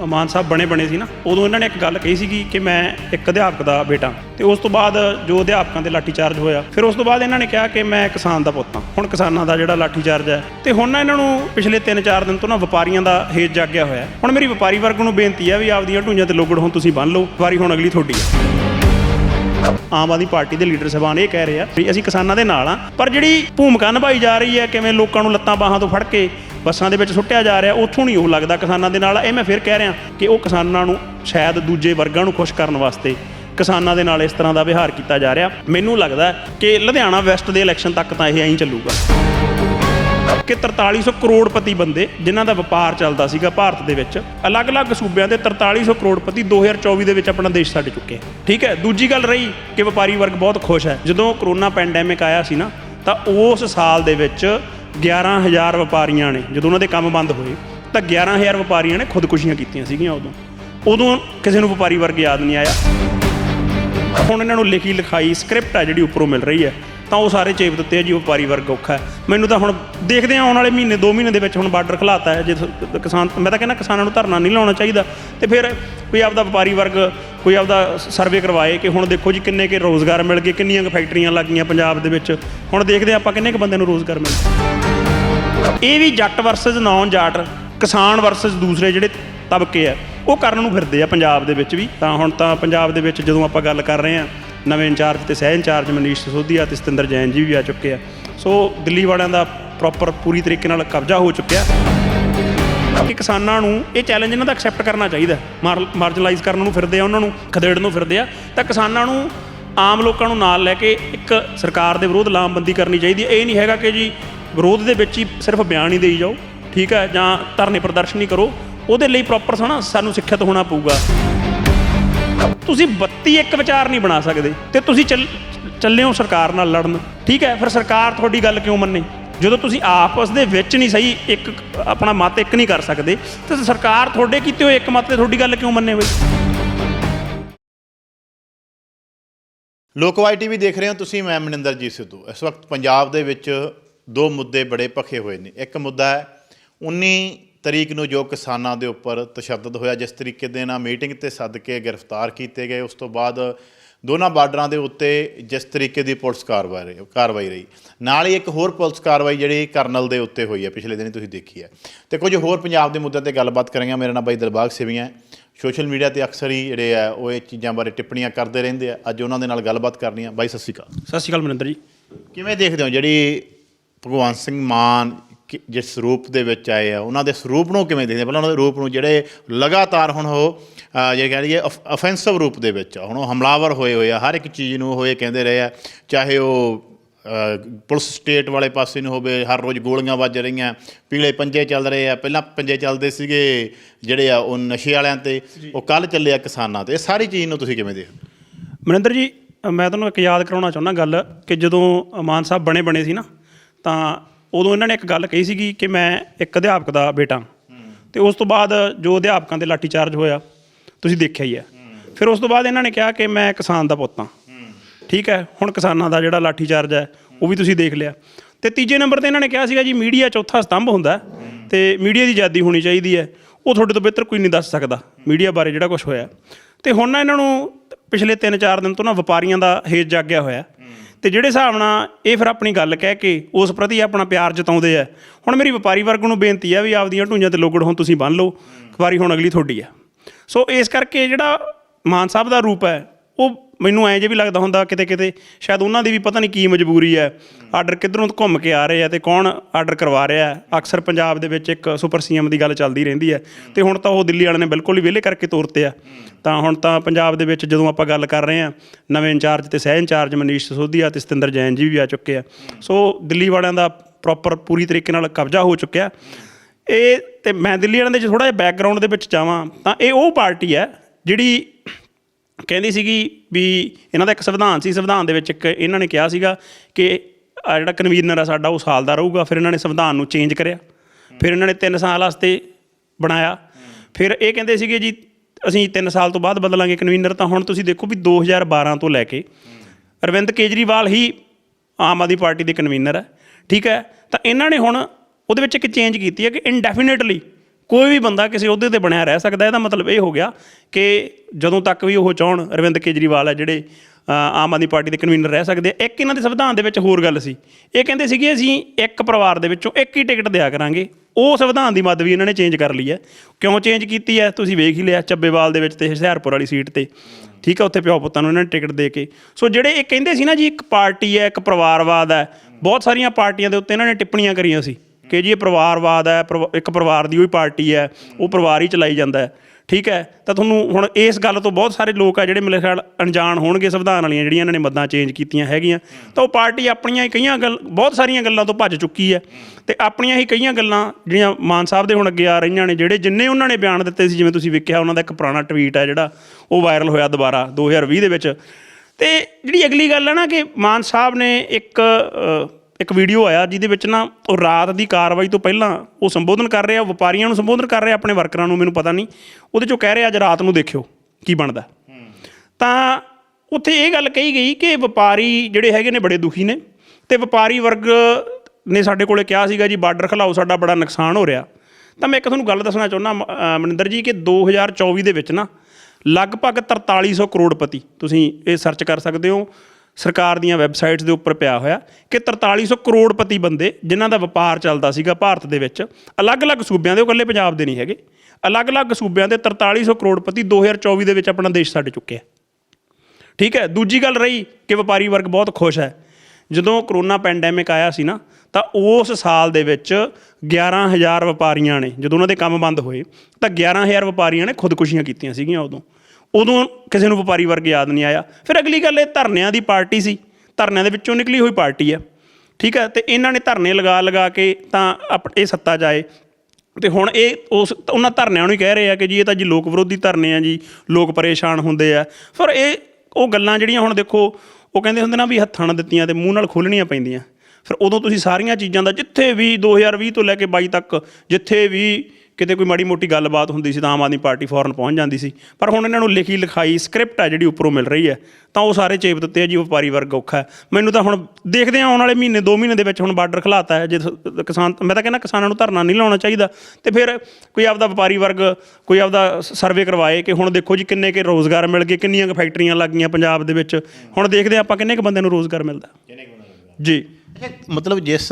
ਮਾਨ ਸਾਹਿਬ ਬਣੇ ਬਣੇ ਸੀ ਨਾ, ਉਦੋਂ ਇਹਨਾਂ ਨੇ ਇੱਕ ਗੱਲ ਕਹੀ ਸੀਗੀ ਕਿ ਮੈਂ ਇੱਕ ਅਧਿਆਪਕ ਦਾ ਬੇਟਾ। ਤੇ ਉਸ ਤੋਂ ਬਾਅਦ ਜੋ ਅਧਿਆਪਕਾਂ ਤੇ ਲਾਠੀਚਾਰਜ ਹੋਇਆ, ਫਿਰ ਉਸ ਤੋਂ ਬਾਅਦ ਇਹਨਾਂ ਨੇ ਕਿਹਾ ਕਿ ਮੈਂ ਕਿਸਾਨ ਦਾ ਪੁੱਤ ਹਾਂ। ਹੁਣ ਕਿਸਾਨਾਂ ਦਾ ਜਿਹੜਾ ਲਾਠੀਚਾਰਜ ਹੈ, ਤੇ ਹੁਣ ਨਾ ਇਹਨਾਂ ਨੂੰ ਪਿਛਲੇ 3-4 ਦਿਨ ਤੋਂ ਨਾ ਵਪਾਰੀਆਂ ਦਾ ਹੇਜ ਜਾਗਿਆ ਹੋਇਆ ਹੁਣ ਮੇਰੀ ਵਪਾਰੀ ਵਰਗ ਨੂੰ ਬੇਨਤੀ ਹੈ ਵੀ ਆਪਦੀਆਂ ਢੂੰਜਾਂ ਤੇ ਲੋਗੜ ਹੁਣ ਤੁਸੀਂ ਬੰਨ ਲਓ ਵਾਰੀ ਹੁਣ ਅਗਲੀ ਤੁਹਾਡੀ ਹੈ। ਆਮ ਆਦਮੀ ਪਾਰਟੀ ਦੇ ਲੀਡਰ ਸਾਹਿਬਾਨ ਇਹ ਕਹਿ ਰਹੇ ਆ ਵੀ ਅਸੀਂ ਕਿਸਾਨਾਂ ਦੇ ਨਾਲ ਆ ਪਰ ਜਿਹੜੀ ਭੂਮਿਕਾ ਨਿਭਾਈ ਜਾ ਰਹੀ ਹੈ, ਕਿਵੇਂ ਲੋਕਾਂ ਨੂੰ ਲੱਤਾਂ ਬਾਹਾਂ ਤੋਂ ਫੜ ਕੇ ਬੱਸਾਂ ਦੇ ਵਿੱਚ ਸੁੱਟਿਆ ਜਾ ਰਿਹਾ, ਉੱਥੋਂ ਨਹੀਂ ਉਹ ਲੱਗਦਾ ਕਿਸਾਨਾਂ ਦੇ ਨਾਲ। ਇਹ ਮੈਂ ਫਿਰ ਕਹਿ ਰਿਹਾ ਕਿ ਉਹ ਕਿਸਾਨਾਂ ਨੂੰ ਸ਼ਾਇਦ ਦੂਜੇ ਵਰਗਾਂ ਨੂੰ ਖੁਸ਼ ਕਰਨ ਵਾਸਤੇ ਕਿਸਾਨਾਂ ਦੇ ਨਾਲ ਇਸ ਤਰ੍ਹਾਂ ਦਾ ਵਿਹਾਰ ਕੀਤਾ ਜਾ ਰਿਹਾ। ਮੈਨੂੰ ਲੱਗਦਾ ਕਿ ਲੁਧਿਆਣਾ ਵੈਸਟ ਦੇ ਇਲੈਕਸ਼ਨ ਤੱਕ ਤਾਂ ਇਹ ਐਂ ਚੱਲੂਗਾ। ਕਿ 4300 ਕਰੋੜਪਤੀ ਬੰਦੇ ਜਿਨ੍ਹਾਂ ਦਾ ਵਪਾਰ ਚੱਲਦਾ ਸੀਗਾ ਭਾਰਤ ਦੇ ਵਿੱਚ, ਅਲੱਗ-ਅਲੱਗ ਸੂਬਿਆਂ ਦੇ 4300 ਕਰੋੜਪਤੀ 2024 ਦੇ ਵਿੱਚ ਆਪਣਾ ਦੇਸ਼ ਛੱਡ ਚੁੱਕੇ ਠੀਕ ਹੈ, ਦੂਜੀ ਗੱਲ ਰਹੀ ਕਿ ਵਪਾਰੀ ਵਰਗ ਬਹੁਤ ਖੁਸ਼ ਹੈ। ਜਦੋਂ ਕਰੋਨਾ ਪੈਂਡੈਮਿਕ ਆਇਆ ਸੀ ਨਾ, ਤਾਂ ਉਸ ਸਾਲ ਦੇ ਵਿੱਚ 11000 ਵਪਾਰੀਆਂ ਨੇ, ਜਦੋਂ ਉਹਨਾਂ ਦੇ ਕੰਮ ਬੰਦ ਹੋਏ, ਤਾਂ 11000 ਵਪਾਰੀਆਂ ਨੇ ਖੁਦਕੁਸ਼ੀਆਂ ਕੀਤੀਆਂ ਸੀਗੀਆਂ ਉਦੋਂ। ਉਦੋਂ ਕਿਸੇ ਨੂੰ ਵਪਾਰੀ ਵਰਗ ਯਾਦ ਨਹੀਂ ਆਇਆ। ਹੁਣ ਇਹਨਾਂ ਨੂੰ ਲਿਖੀ ਲਿਖਾਈ ਸਕ੍ਰਿਪਟ ਆ ਜਿਹੜੀ ਉੱਪਰੋਂ ਮਿਲ ਰਹੀ ਹੈ, ਤਾਂ ਉਹ ਸਾਰੇ ਚੇਪ ਦਿੱਤੇ ਆ ਜੀ, ਵਪਾਰੀ ਵਰਗ ਔਖਾ ਹੈ। ਮੈਨੂੰ ਤਾਂ ਹੁਣ ਦੇਖਦੇ ਆ ਆਉਣ ਵਾਲੇ ਮਹੀਨੇ 2 ਮਹੀਨੇ ਦੇ ਵਿੱਚ ਹੁਣ ਬਾਰਡਰ ਖਲਾਤਾ ਹੈ ਜੇ ਕਿਸਾਨ, ਮੈਂ ਤਾਂ ਕਹਿੰਦਾ ਕਿਸਾਨਾਂ ਨੂੰ ਧਰਨਾ ਨਹੀਂ ਲਾਉਣਾ ਚਾਹੀਦਾ। ਤੇ ਫਿਰ ਕੋਈ ਆਪਦਾ ਵਪਾਰੀ ਵਰਗ, ਕੋਈ ਆਪਦਾ ਸਰਵੇ ਕਰਵਾਏ ਕਿ ਹੁਣ ਦੇਖੋ ਜੀ ਕਿੰਨੇ ਕੇ ਰੋਜ਼ਗਾਰ ਮਿਲ ਗਏ, ਕਿੰਨੀਆਂ ਕੁ ਫੈਕਟਰੀਆਂ ਲੱਗ ਗਈਆਂ ਪੰਜਾਬ ਦੇ ਵਿੱਚ। ਹੁਣ ਦੇਖਦੇ ਆ ਆਪਾਂ ਕਿੰਨੇ ਕੁ ਬੰਦਿਆਂ ਨੂੰ ਰੋਜ਼ਗਾਰ ਮਿਲ ਇਹ ਵੀ ਜੱਟ ਵਰਸਸ ਨੌਨ ਜਾਟ, ਕਿਸਾਨ ਵਰਸਸ ਦੂਸਰੇ ਜਿਹੜੇ ਤਬਕੇ ਆ, ਉਹ ਕਰਨ ਨੂੰ ਫਿਰਦੇ ਆ ਪੰਜਾਬ ਦੇ ਵਿੱਚ ਵੀ। ਤਾਂ ਹੁਣ ਤਾਂ ਪੰਜਾਬ ਦੇ ਵਿੱਚ ਜਦੋਂ ਆਪਾਂ ਗੱਲ ਕਰ ਰਹੇ ਆ ਨਵੇਂ ਇੰਚਾਰਜ ਤੇ ਸਹਿ ਇੰਚਾਰਜ ਮਨੀਸ਼ ਸਿਸੋਦੀਆ ਤੇ ਸਤਿੰਦਰ ਜੈਨ ਜੀ ਵੀ ਆ ਚੁੱਕੇ ਆ। ਸੋ ਦਿੱਲੀ ਵਾਲਿਆਂ ਦਾ ਪ੍ਰੋਪਰ ਪੂਰੀ ਤਰੀਕੇ ਨਾਲ ਕਬਜ਼ਾ ਹੋ ਚੁੱਕਿਆ। ਕਿ ਕਿਸਾਨਾਂ ਨੂੰ ਇਹ ਚੈਲੰਜ ਇਹਨਾਂ ਦਾ ਐਕਸੈਪਟ ਕਰਨਾ ਚਾਹੀਦਾ ਮਾਰਜਨਲਾਈਜ਼ ਕਰਨ ਨੂੰ ਫਿਰਦੇ ਆ, ਉਹਨਾਂ ਨੂੰ ਖਦੇੜਨ ਨੂੰ ਫਿਰਦੇ ਆ। ਤਾਂ ਕਿਸਾਨਾਂ ਨੂੰ ਆਮ ਲੋਕਾਂ ਨੂੰ ਨਾਲ ਲੈ ਕੇ ਇੱਕ ਸਰਕਾਰ ਦੇ ਵਿਰੁੱਧ ਲਾਮਬੰਦੀ ਕਰਨੀ ਚਾਹੀਦੀ ਹੈ। ਇਹ ਨਹੀਂ ਹੈਗਾ ਕਿ ਜੀ ਵਿਰੋਧ ਦੇ ਵਿੱਚ ਹੀ ਸਿਰਫ ਬਿਆਨ ਹੀ ਦੇਈ ਜਾਓ, ਠੀਕ ਹੈ? ਜਾਂ ਧਰਨੇ ਪ੍ਰਦਰਸ਼ਨ ਹੀ ਕਰੋ, ਉਹਦੇ ਲਈ ਪ੍ਰੋਪਰ ਸਣਾ ਸਾਨੂੰ ਸਿੱਖਿਅਤ ਹੋਣਾ ਪਊਗਾ। ਤੁਸੀਂ 32 ਇੱਕ ਵਿਚਾਰ ਨਹੀਂ ਬਣਾ ਸਕਦੇ ਤੇ ਤੁਸੀਂ ਚੱਲੇ ਹੋ ਸਰਕਾਰ ਨਾਲ ਲੜਨ, ਠੀਕ ਹੈ? ਫਿਰ ਸਰਕਾਰ ਤੁਹਾਡੀ ਗੱਲ ਕਿਉਂ ਮੰਨੇ? ਜਦੋਂ ਤੁਸੀਂ ਆਪਸ ਦੇ ਵਿੱਚ ਨਹੀਂ ਸਹੀ ਇੱਕ, ਆਪਣਾ ਮਤ ਇੱਕ ਨਹੀਂ ਕਰ ਸਕਦੇ, ਤੇ ਸਰਕਾਰ ਤੁਹਾਡੇ ਕੀਤੇ ਹੋਏ ਇੱਕ ਮਤ ਤੇ ਤੁਹਾਡੀ ਗੱਲ ਕਿਉਂ ਮੰਨੇ ਬਈ ਲੋਕਵਾਈ ਟੀਵੀ ਦੇਖ ਰਹੇ ਹੋ ਤੁਸੀਂ, ਮੈਂ ਮਨਿੰਦਰਜੀਤ ਸਿੱਧੂ। ਇਸ ਵਕਤ ਪੰਜਾਬ ਦੇ ਵਿੱਚ ਦੋ ਮੁੱਦੇ ਬੜੇ ਭਖੇ ਹੋਏ ਨੇ। ਇੱਕ ਮੁੱਦਾ ਹੈ 19 ਤਰੀਕ ਨੂੰ ਜੋ ਕਿਸਾਨਾਂ ਦੇ ਉੱਪਰ ਤਸ਼ੱਦਦ ਹੋਇਆ ਜਿਸ ਤਰੀਕੇ ਦੇ ਨਾਲ ਮੀਟਿੰਗ ਤੇ ਸੱਦ ਕੇ ਗ੍ਰਿਫਤਾਰ ਕੀਤੇ ਗਏ ਉਸ ਤੋਂ ਬਾਅਦ ਦੋਨਾਂ ਬਾਰਡਰਾਂ ਦੇ ਉੱਤੇ ਜਿਸ ਤਰੀਕੇ ਦੀ ਪੁਲਿਸ ਕਾਰਵਾਈ ਰਹੀ ਕਾਰਵਾਈ ਰਹੀ। ਨਾਲ ਹੀ ਇੱਕ ਹੋਰ ਪੁਲਿਸ ਕਾਰਵਾਈ ਜਿਹੜੀ ਕਰਨਲ ਦੇ ਉੱਤੇ ਹੋਈ ਹੈ ਪਿਛਲੇ ਦਿਨੀ ਤੁਸੀਂ ਦੇਖੀ ਹੈ। ਤੇ ਕੁਝ ਹੋਰ ਪੰਜਾਬ ਦੇ ਮੁੱਦਿਆਂ ਤੇ ਗੱਲਬਾਤ ਕਰਾਂਗੇ। ਮੇਰਾ ਨਾਮ ਬਾਈ ਦਿਲਬਾਗ ਸਿਵੀਆਂ ਸੋਸ਼ਲ ਮੀਡੀਆ ਤੇ ਅਕਸਰ ਹੀ ਜਿਹੜੇ ਆ ਉਹ ਇਹ ਚੀਜ਼ਾਂ ਬਾਰੇ ਟਿੱਪਣੀਆਂ ਕਰਦੇ ਰਹਿੰਦੇ ਆ। ਅੱਜ ਉਹਨਾਂ ਦੇ ਨਾਲ ਗੱਲਬਾਤ ਕਰਨੀ ਆ। ਬਾਈ ਸਤਿ ਸ਼੍ਰੀ ਅਕਾਲ। ਸਤਿ ਸ਼੍ਰੀ ਅਕਾਲ ਮਨਿੰਦਰ ਜੀ। ਕਿਵੇਂ ਦੇਖਦੇ ਹੋ ਜਿਹੜੀ ਭਗਵੰਤ ਸਿੰਘ ਮਾਨ ਜਿਸ ਰੂਪ ਦੇ ਵਿੱਚ ਆਏ ਆ ਉਹਨਾਂ ਦੇ ਸਰੂਪ ਨੂੰ ਕਿਵੇਂ ਦੇਖਦੇ? ਪਹਿਲਾਂ ਉਹਨਾਂ ਦੇ ਰੂਪ ਨੂੰ ਜਿਹੜੇ ਲਗਾਤਾਰ ਹੁਣ ਉਹ ਜੇ ਕਹਿ ਲਈਏ ਅਫੈਂਸਿਵ ਰੂਪ ਦੇ ਵਿੱਚ ਹੁਣ ਉਹ ਹਮਲਾਵਰ ਹੋਏ ਹੋਏ ਆ ਹਰ ਇੱਕ ਚੀਜ਼ ਨੂੰ ਇਹ ਕਹਿੰਦੇ ਰਹੇ ਆ ਚਾਹੇ ਉਹ ਪੁਲਿਸ ਸਟੇਟ ਵਾਲੇ ਪਾਸੇ ਨੂੰ ਹੋਵੇ ਹਰ ਰੋਜ਼ ਗੋਲੀਆਂ ਵੱਜ ਰਹੀਆਂ ਪੀਲੇ ਪੰਜੇ ਚੱਲ ਰਹੇ ਆ ਪਹਿਲਾਂ ਪੰਜੇ ਚੱਲਦੇ ਸੀਗੇ ਜਿਹੜੇ ਆ ਉਹ ਨਸ਼ੇ ਵਾਲਿਆਂ ਤੇ ਉਹ ਕੱਲ ਚੱਲੇ ਆ ਕਿਸਾਨਾਂ ਤੇ ਇਹ ਸਾਰੀ ਚੀਜ਼ ਨੂੰ ਤੁਸੀਂ ਕਿਵੇਂ ਦੇਖਦੇ? ਮਨਿੰਦਰ ਜੀ ਮੈਂ ਤੁਹਾਨੂੰ ਇੱਕ ਯਾਦ ਕਰਾਉਣਾ ਚਾਹੁੰਦਾ ਗੱਲ ਕਿ ਜਦੋਂ ਮਾਨ ਸਾਹਿਬ ਬਣੇ ਬਣੇ ਸੀ ਨਾ ਤਾਂ ਉਦੋਂ ਇਹਨਾਂ ਨੇ ਇੱਕ ਗੱਲ ਕਹੀ ਸੀਗੀ ਕਿ ਮੈਂ ਇੱਕ ਅਧਿਆਪਕ ਦਾ ਬੇਟਾ। ਤੇ ਉਸ ਤੋਂ ਬਾਅਦ ਜੋ ਅਧਿਆਪਕਾਂ ਤੇ ਲਾਠੀਚਾਰਜ ਹੋਇਆ, ਤੁਸੀਂ ਦੇਖਿਆ ਹੀ ਹੈ। ਫਿਰ ਉਸ ਤੋਂ ਬਾਅਦ ਇਹਨਾਂ ਨੇ ਕਿਹਾ ਕਿ ਮੈਂ ਕਿਸਾਨ ਦਾ ਪੁੱਤ ਹਾਂ। ਠੀਕ ਹੈ, ਹੁਣ ਕਿਸਾਨਾਂ ਦਾ ਜਿਹੜਾ ਲਾਠੀਚਾਰਜ ਹੈ, ਉਹ ਵੀ ਤੁਸੀਂ ਦੇਖ ਲਿਆ। ਤੇ ਤੀਜੇ ਨੰਬਰ ਤੇ ਇਹਨਾਂ ਨੇ ਕਿਹਾ ਸੀਗਾ ਜੀ, ਮੀਡੀਆ ਚੌਥਾ ਸਤੰਭ ਹੁੰਦਾ ਹੈ ਤੇ ਮੀਡੀਆ ਦੀ ਆਜ਼ਾਦੀ ਹੋਣੀ ਚਾਹੀਦੀ ਹੈ। ਉਹ ਤੁਹਾਡੇ ਤੋਂ ਬਿਹਤਰ ਕੋਈ ਨਹੀਂ ਦੱਸ ਸਕਦਾ, ਮੀਡੀਆ ਬਾਰੇ ਜਿਹੜਾ ਕੁਝ ਹੋਇਆ। ਤੇ ਹੁਣ ਨਾ ਇਹਨਾਂ ਨੂੰ ਪਿਛਲੇ 3-4 ਦਿਨ ਤੋਂ ਨਾ ਵਪਾਰੀਆਂ ਦਾ ਹੇਜ ਜਾਗਿਆ ਹੋਇਆ। ਤੇ ਜਿਹੜੇ ਹਿਸਾਬ ਨਾਲ ਇਹ ਫਿਰ ਆਪਣੀ ਗੱਲ ਕਹਿ ਕੇ ਉਸ ਪ੍ਰਤੀ ਆਪਣਾ ਪਿਆਰ ਜਤਾਉਂਦੇ ਆ। ਹੁਣ ਮੇਰੀ ਵਪਾਰੀ ਵਰਗ ਨੂੰ ਬੇਨਤੀ ਆ ਵੀ ਆਪਦੀਆਂ ਢੂੰਜਾਂ ਤੇ ਲੋਗੜ ਹੁਣ ਤੁਸੀਂ ਬੰਨ ਲਓ। ਵਾਰੀ ਹੁਣ ਅਗਲੀ ਤੁਹਾਡੀ ਆ। ਸੋ ਇਸ ਕਰਕੇ ਜਿਹੜਾ ਮਾਨ ਸਾਹਿਬ ਦਾ ਰੂਪ ਹੈ, ਉਹ ਮੈਨੂੰ ਐਂ ਜੇ ਵੀ ਲੱਗਦਾ ਹੁੰਦਾ ਕਿਤੇ ਕਿਤੇ, ਸ਼ਾਇਦ ਉਹਨਾਂ ਦੀ ਵੀ ਪਤਾ ਨਹੀਂ ਕੀ ਮਜਬੂਰੀ ਹੈ। ਆਰਡਰ ਕਿੱਧਰੋਂ ਘੁੰਮ ਕੇ ਆ ਰਹੇ ਆ ਤੇ ਕੌਣ ਆਰਡਰ ਕਰਵਾ ਰਿਹਾ ਅਕਸਰ ਪੰਜਾਬ ਦੇ ਵਿੱਚ ਇੱਕ ਸੁਪਰ ਸੀਐਮ ਦੀ ਗੱਲ ਚੱਲਦੀ ਰਹਿੰਦੀ ਹੈ ਤੇ ਹੁਣ ਤਾਂ ਉਹ ਦਿੱਲੀ ਵਾਲਿਆਂ ਨੇ ਬਿਲਕੁਲ ਹੀ ਵਿਹਲੇ ਕਰਕੇ ਤੋਰਤੇ ਆ। ਤਾਂ ਹੁਣ ਤਾਂ ਪੰਜਾਬ ਦੇ ਵਿੱਚ ਜਦੋਂ ਆਪਾਂ ਗੱਲ ਕਰ ਰਹੇ ਆ ਨਵੇਂ ਇੰਚਾਰਜ ਤੇ ਸਹਿ ਇੰਚਾਰਜ ਮਨੀਸ਼ ਸਿਸੋਦੀਆ ਤੇ ਸਤਿੰਦਰ ਜੈਨ ਜੀ ਵੀ ਆ ਚੁੱਕੇ ਆ। ਸੋ ਦਿੱਲੀ ਵਾਲਿਆਂ ਦਾ ਪ੍ਰੋਪਰ ਪੂਰੀ ਤਰੀਕੇ ਨਾਲ ਕਬਜ਼ਾ ਹੋ ਚੁੱਕਿਆ। ਇਹ ਤੇ ਮੈਂ ਦਿੱਲੀ ਵਾਲਿਆਂ ਦੇ ਜੇ ਥੋੜਾ ਜਿਹਾ ਬੈਕਗ੍ਰਾਉਂਡ ਦੇ ਵਿੱਚ ਜਾਵਾਂ, ਤਾਂ ਇਹ ਉਹ ਪਾਰਟੀ ਹੈ ਜਿਹੜੀ ਕਹਿੰਦੀ ਸੀਗੀ ਵੀ ਇਹਨਾਂ ਦਾ ਇੱਕ ਸੰਵਿਧਾਨ ਸੀ, ਸੰਵਿਧਾਨ ਦੇ ਵਿੱਚ ਇੱਕ ਇਹਨਾਂ ਨੇ ਕਿਹਾ ਸੀਗਾ ਕਿ ਆ ਜਿਹੜਾ ਕਨਵੀਨਰ ਆ ਸਾਡਾ ਉਹ ਸਾਲ ਦਾ ਰਹੂਗਾ, ਫਿਰ ਇਹਨਾਂ ਨੇ ਸੰਵਿਧਾਨ ਨੂੰ ਚੇਂਜ ਕਰਿਆ। ਫਿਰ ਇਹਨਾਂ ਨੇ 3 ਸਾਲ ਵਾਸਤੇ ਬਣਾਇਆ। ਫਿਰ ਇਹ ਕਹਿੰਦੇ ਸੀਗੇ ਜੀ, ਅਸੀਂ 3 ਸਾਲ ਤੋਂ ਬਾਅਦ ਬਦਲਾਂਗੇ ਕਨਵੀਨਰ, ਤਾਂ ਹੁਣ ਤੁਸੀਂ ਦੇਖੋ ਵੀ 2012 ਤੋਂ ਲੈ ਕੇ ਅਰਵਿੰਦ ਕੇਜਰੀਵਾਲ ਹੀ ਆਮ ਆਦਮੀ ਪਾਰਟੀ ਦੇ ਕਨਵੀਨਰ ਹੈ, ਠੀਕ ਹੈ? ਤਾਂ ਇਹਨਾਂ ਨੇ ਹੁਣ ਉਹਦੇ ਵਿੱਚ ਇੱਕ ਚੇਂਜ ਕੀਤੀ ਹੈ ਕਿ ਇਨਡੈਫੀਨਿਟਲੀ ਕੋਈ ਵੀ ਬੰਦਾ ਕਿਸੇ ਅਹੁਦੇ ਤੇ ਬਣਿਆ ਰਹਿ ਸਕਦਾ, ਇਹਦਾ ਮਤਲਬ ਇਹ ਹੋ ਗਿਆ ਕਿ ਜਦੋਂ ਤੱਕ ਵੀ ਉਹ ਚਾਹਣ ਅਰਵਿੰਦ ਕੇਜਰੀਵਾਲ ਹੈ ਜਿਹੜੇ ਆਮ ਆਦਮੀ ਪਾਰਟੀ ਦੇ ਕਨਵੀਨਰ ਰਹਿ ਸਕਦੇ ਆ, ਇੱਕ ਇਹਨਾਂ ਦੇ ਸੰਵਿਧਾਨ ਦੇ ਵਿੱਚ ਹੋਰ ਗੱਲ ਸੀ। ਇਹ ਕਹਿੰਦੇ ਸੀਗੇ ਅਸੀਂ ਇੱਕ ਪਰਿਵਾਰ ਦੇ ਵਿੱਚੋਂ ਇੱਕ ਹੀ ਟਿਕਟ ਦਿਆ ਕਰਾਂਗੇ। ਉਹ ਸੰਵਿਧਾਨ ਦੀ ਮੱਦ ਵੀ ਇਹਨਾਂ ਨੇ ਚੇਂਜ ਕਰ ਲਈ ਹੈ। ਕਿਉਂ ਚੇਂਜ ਕੀਤੀ ਹੈ? ਤੁਸੀਂ ਵੇਖ ਹੀ ਲਿਆ ਚੱਬੇਵਾਲ ਦੇ ਵਿੱਚ ਤੇ ਹੁਸ਼ਿਆਰਪੁਰ ਵਾਲੀ ਸੀਟ ਤੇ। ਠੀਕ ਹੈ, ਉੱਥੇ ਪਿਓ ਪੁੱਤਾਂ ਨੂੰ ਇਹਨਾਂ ਨੇ ਟਿਕਟ ਦੇ ਕੇ। ਸੋ ਜਿਹੜੇ ਇਹ ਕਹਿੰਦੇ ਸੀ ਨਾ ਜੀ, ਇੱਕ ਪਾਰਟੀ ਹੈ, ਇੱਕ ਪਰਿਵਾਰਵਾਦ ਹੈ, ਬਹੁਤ ਸਾਰੀਆਂ ਪਾਰਟੀਆਂ ਦੇ ਉੱਤੇ ਇਹਨਾਂ ਨੇ ਟਿੱਪਣੀਆਂ ਕਰੀਆਂ ਸੀ। ਕਿ ਜੀ ਇਹ ਪਰਿਵਾਰਵਾਦ ਹੈ, ਪਰਿਵਾ- ਇੱਕ ਪਰਿਵਾਰ ਦੀ ਉਹੀ ਪਾਰਟੀ ਹੈ, ਉਹ ਪਰਿਵਾਰ ਹੀ ਚਲਾਈ ਜਾਂਦਾ ਹੈ। ਠੀਕ ਹੈ? ਤਾਂ ਤੁਹਾਨੂੰ ਹੁਣ ਇਸ ਗੱਲ ਤੋਂ ਬਹੁਤ ਸਾਰੇ ਲੋਕ ਆ ਜਿਹੜੇ ਮੇਰੇ ਖਿਆਲ ਅਣਜਾਣ ਹੋਣਗੇ, ਸੰਵਿਧਾਨ ਵਾਲੀਆਂ ਜਿਹੜੀਆਂ ਇਹਨਾਂ ਨੇ ਮੱਦਾਂ ਚੇਂਜ ਕੀਤੀਆਂ ਹੈਗੀਆਂ। ਤਾਂ ਉਹ ਪਾਰਟੀ ਆਪਣੀਆਂ ਹੀ ਕਈਆਂ ਗੱਲ, ਬਹੁਤ ਸਾਰੀਆਂ ਗੱਲਾਂ ਤੋਂ ਭੱਜ ਚੁੱਕੀ ਹੈ। ਤੇ ਆਪਣੀਆਂ ਹੀ ਕਈਆਂ ਗੱਲਾਂ ਜਿਹੜੀਆਂ ਮਾਨ ਸਾਹਿਬ ਦੇ ਹੁਣ ਅੱਗੇ ਆ ਰਹੀਆਂ ਨੇ, ਜਿਹੜੇ ਜਿੰਨੇ ਉਹਨਾਂ ਨੇ ਬਿਆਨ ਦਿੱਤੇ ਸੀ, ਜਿਵੇਂ ਤੁਸੀਂ ਵੇਖਿਆ, ਉਹਨਾਂ ਦਾ ਇੱਕ ਪੁਰਾਣਾ ਟਵੀਟ ਹੈ ਜਿਹੜਾ, ਉਹ ਵਾਇਰਲ ਹੋਇਆ ਦੁਬਾਰਾ 2020 ਦੇ ਵਿੱਚ। ਤੇ ਜਿਹੜੀ ਅਗਲੀ ਗੱਲ ਹੈ ਨਾ ਕਿ ਮਾਨ ਸਾਹਿਬ ਨੇ ਇੱਕ ਇੱਕ ਵੀਡੀਓ ਆਇਆ ਜਿਹਦੇ ਵਿੱਚ ਨਾ ਉਹ ਰਾਤ ਦੀ ਕਾਰਵਾਈ ਤੋਂ ਪਹਿਲਾਂ ਉਹ ਸੰਬੋਧਨ ਕਰ ਰਿਹਾ, ਵਪਾਰੀਆਂ ਨੂੰ ਸੰਬੋਧਨ ਕਰ ਰਿਹਾ ਆਪਣੇ ਵਰਕਰਾਂ ਨੂੰ, ਮੈਨੂੰ ਪਤਾ ਨਹੀਂ। ਉਹਦੇ ਚੋਂ ਕਹਿ ਰਿਹਾ, ਅੱਜ ਰਾਤ ਨੂੰ ਦੇਖਿਓ ਕੀ ਬਣਦਾ ਤਾਂ ਉੱਥੇ ਇਹ ਗੱਲ ਕਹੀ ਗਈ ਕਿ ਵਪਾਰੀ ਜਿਹੜੇ ਹੈਗੇ ਨੇ ਬੜੇ ਦੁਖੀ ਨੇ ਤੇ ਵਪਾਰੀ ਵਰਗ ਨੇ ਸਾਡੇ ਕੋਲੇ ਕਿਹਾ ਸੀਗਾ ਜੀ, ਬਾਰਡਰ ਖਲਾਓ, ਸਾਡਾ ਬੜਾ ਨੁਕਸਾਨ ਹੋ ਰਿਹਾ। ਤਾਂ ਮੈਂ ਇੱਕ ਤੁਹਾਨੂੰ ਗੱਲ ਦੱਸਣਾ ਚਾਹੁੰਦਾ ਮਨਿੰਦਰ ਜੀ, ਕਿ 2024 ਦੇ ਵਿੱਚ ਨਾ ਲਗਭਗ 4300 ਕਰੋੜਪਤੀ ਤੁਸੀਂ ਇਹ ਸਰਚ ਕਰ ਸਕਦੇ ਹੋ। ਸਰਕਾਰ ਦੀਆਂ ਵੈਬਸਾਈਟਸ ਦੇ ਉੱਪਰ ਪਿਆ ਹੋਇਆ ਕਿ 4300 ਕਰੋੜਪਤੀ ਬੰਦੇ ਜਿਨ੍ਹਾਂ ਦਾ ਵਪਾਰ ਚੱਲਦਾ ਸੀਗਾ ਭਾਰਤ ਦੇ ਵਿੱਚ, ਅਲੱਗ-ਅਲੱਗ ਸੂਬਿਆਂ ਦੇ ਉਹ ਇਕੱਲੇ ਪੰਜਾਬ ਦੇ ਨਹੀਂ ਹੈਗੇ। ਅਲੱਗ-ਅਲੱਗ ਸੂਬਿਆਂ ਦੇ 4300 ਕਰੋੜਪਤੀ 2024 ਦੇ ਵਿੱਚ ਆਪਣਾ ਦੇਸ਼ ਛੱਡ ਚੁੱਕੇ ਆ। ਠੀਕ ਹੈ, ਦੂਜੀ ਗੱਲ ਰਹੀ ਕਿ ਵਪਾਰੀ ਵਰਗ ਬਹੁਤ ਖੁਸ਼ ਹੈ। ਜਦੋਂ ਕਰੋਨਾ ਪੈਂਡੈਮਿਕ ਆਇਆ ਸੀ ਨਾ, ਤਾਂ ਉਸ ਸਾਲ ਦੇ ਵਿੱਚ 11000 ਵਪਾਰੀਆਂ ਨੇ, ਜਦੋਂ ਉਹਨਾਂ ਦੇ ਕੰਮ ਬੰਦ ਹੋਏ, ਤਾਂ 11000 ਵਪਾਰੀਆਂ ਨੇ ਖੁਦਕੁਸ਼ੀਆਂ ਕੀਤੀਆਂ ਸੀਗੀਆਂ ਉਦੋਂ। ਉਦੋਂ ਕਿਸੇ ਨੂੰ ਵਪਾਰੀ ਵਰਗ ਯਾਦ ਨਹੀਂ ਆਇਆ। ਫਿਰ ਅਗਲੀ ਗੱਲ ਇਹ ਧਰਨਿਆਂ ਦੀ ਪਾਰਟੀ ਸੀ। ਧਰਨਿਆਂ ਦੇ ਵਿੱਚੋਂ ਨਿਕਲੀ ਹੋਈ ਪਾਰਟੀ ਹੈ। ਠੀਕ ਹੈ? ਤੇ ਇਹਨਾਂ ਨੇ ਧਰਨੇ ਲਗਾ ਲਗਾ ਕੇ ਤਾਂ ਆਪ- ਇਹ ਸੱਤਾ ਜਾਏ ਆਏ। ਤੇ ਹੁਣ ਇਹ ਉਸ, ਉਹਨਾਂ ਧਰਨਿਆਂ ਨੂੰ ਹੀ ਕਹਿ ਰਹੇ ਆ ਕਿ ਜੀ ਇਹ ਤਾਂ ਜੀ ਲੋਕ ਵਿਰੋਧੀ ਧਰਨੇ ਆ ਜੀ, ਲੋਕ ਪਰੇਸ਼ਾਨ ਹੁੰਦੇ ਆ। ਫਿਰ ਇਹ, ਉਹ ਗੱਲਾਂ ਜਿਹੜੀਆਂ ਹੁਣ ਦੇਖੋ, ਉਹ ਕਹਿੰਦੇ ਹੁੰਦੇ ਨਾ ਵੀ ਹੱਥਾਂ ਨਾਲ ਦਿੱਤੀਆਂ ਤੇ ਮੂੰਹ ਨਾਲ ਖੋਲਣੀਆਂ ਪੈਂਦੀਆਂ। ਫਿਰ ਉਦੋਂ ਤੁਸੀਂ ਸਾਰੀਆਂ ਚੀਜ਼ਾਂ ਦਾ ਜਿੱਥੇ ਵੀ 2020 ਤੋਂ ਲੈ ਕੇ 22 ਤੱਕ, ਜਿੱਥੇ ਵੀ ਕਿਤੇ ਕੋਈ ਮਾੜੀ ਮੋਟੀ ਗੱਲਬਾਤ ਹੁੰਦੀ ਸੀ ਤਾਂ ਆਮ ਆਦਮੀ ਪਾਰਟੀ ਫੌਰਨ ਪਹੁੰਚ ਜਾਂਦੀ ਸੀ। ਪਰ ਹੁਣ ਇਹਨਾਂ ਨੂੰ ਲਿਖੀ ਲਿਖਾਈ ਸਕ੍ਰਿਪਟ ਹੈ ਜਿਹੜੀ ਉੱਪਰੋਂ ਮਿਲ ਰਹੀ ਹੈ ਤਾਂ ਉਹ ਸਾਰੇ ਚੇਪ ਦਿੱਤੇ ਆ ਜੀ ਵਪਾਰੀ ਵਰਗ ਔਖਾ ਮੈਨੂੰ ਤਾਂ ਹੁਣ ਦੇਖਦੇ ਆ ਆਉਣ ਵਾਲੇ ਮਹੀਨੇ 2 ਮਹੀਨੇ ਦੇ ਵਿੱਚ ਹੁਣ ਬਾਰਡਰ ਖਲਾਤਾ ਹੈ ਜੇ ਕਿਸਾਨ ਮੈਂ ਤਾਂ ਕਹਿੰਦਾ ਕਿਸਾਨਾਂ ਨੂੰ ਧਰਨਾ ਨਹੀਂ ਲਾਉਣਾ ਚਾਹੀਦਾ। ਤੇ ਫਿਰ ਕੋਈ ਆਪਦਾ ਵਪਾਰੀ ਵਰਗ ਕੋਈ ਆਪਦਾ ਸਰਵੇ ਕਰਵਾਏ ਕਿ ਹੁਣ ਦੇਖੋ ਜੀ ਕਿੰਨੇ ਕੇ ਰੋਜ਼ਗਾਰ ਮਿਲ ਗਏ ਕਿੰਨੀਆਂ ਕੁ ਫੈਕਟਰੀਆਂ ਲੱਗ ਗਈਆਂ ਪੰਜਾਬ ਦੇ ਵਿੱਚ। ਹੁਣ ਦੇਖਦੇ ਆਪਾਂ ਕਿੰਨੇ ਕੁ ਬੰਦਿਆਂ ਨੂੰ ਰੋਜ਼ਗਾਰ ਮਿਲਦਾ? ਜੀ। ਮਤਲਬ ਜਿਸ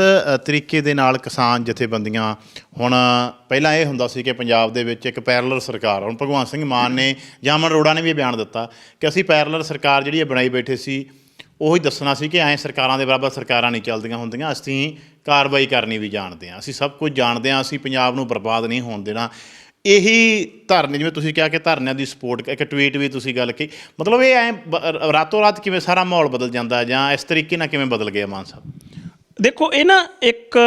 ਤਰੀਕੇ ਦੇ ਨਾਲ ਕਿਸਾਨ ਜਥੇਬੰਦੀਆਂ ਹੁਣ, ਪਹਿਲਾਂ ਇਹ ਹੁੰਦਾ ਸੀ ਕਿ ਪੰਜਾਬ ਦੇ ਵਿੱਚ ਇੱਕ ਪੈਰਲਲ ਸਰਕਾਰ, ਹੁਣ ਭਗਵੰਤ ਸਿੰਘ ਮਾਨ ਨੇ ਜਾਂ ਅਮਨ ਅਰੋੜਾ ਨੇ ਵੀ ਇਹ ਬਿਆਨ ਦਿੱਤਾ ਕਿ ਅਸੀਂ ਪੈਰਲਲ ਸਰਕਾਰ ਜਿਹੜੀ ਇਹ ਬਣਾਈ ਬੈਠੇ ਸੀ, ਉਹੀ ਦੱਸਣਾ ਸੀ ਕਿ ਐਂ ਸਰਕਾਰਾਂ ਦੇ ਬਰਾਬਰ ਸਰਕਾਰਾਂ ਨਹੀਂ ਚੱਲਦੀਆਂ ਹੁੰਦੀਆਂ, ਅਸੀਂ ਕਾਰਵਾਈ ਕਰਨੀ ਵੀ ਜਾਣਦੇ ਹਾਂ। ਅਸੀਂ ਸਭ ਕੁਝ ਜਾਣਦੇ ਹਾਂ, ਅਸੀਂ ਪੰਜਾਬ ਨੂੰ ਬਰਬਾਦ ਨਹੀਂ ਹੋਣ ਦੇਣਾ। ਇਹੀ ਧਰਨੇ, ਜਿਵੇਂ ਤੁਸੀਂ ਕਿਹਾ ਕਿ ਧਰਨਿਆਂ ਦੀ ਸਪੋਰਟ, ਇੱਕ ਟਵੀਟ ਵੀ ਤੁਸੀਂ ਗੱਲ ਕੀ ਮਤਲਬ ਇਹ ਐ ਰਾਤੋਂ ਰਾਤ ਕਿਵੇਂ ਸਾਰਾ ਮਾਹੌਲ ਬਦਲ ਜਾਂਦਾ ਜਾਂ ਇਸ ਤਰੀਕੇ ਨਾਲ ਕਿਵੇਂ ਬਦਲ ਗਿਆ ਮਾਨ ਸਾਹਿਬ? ਦੇਖੋ, ਇਹ ਨਾ ਇੱਕ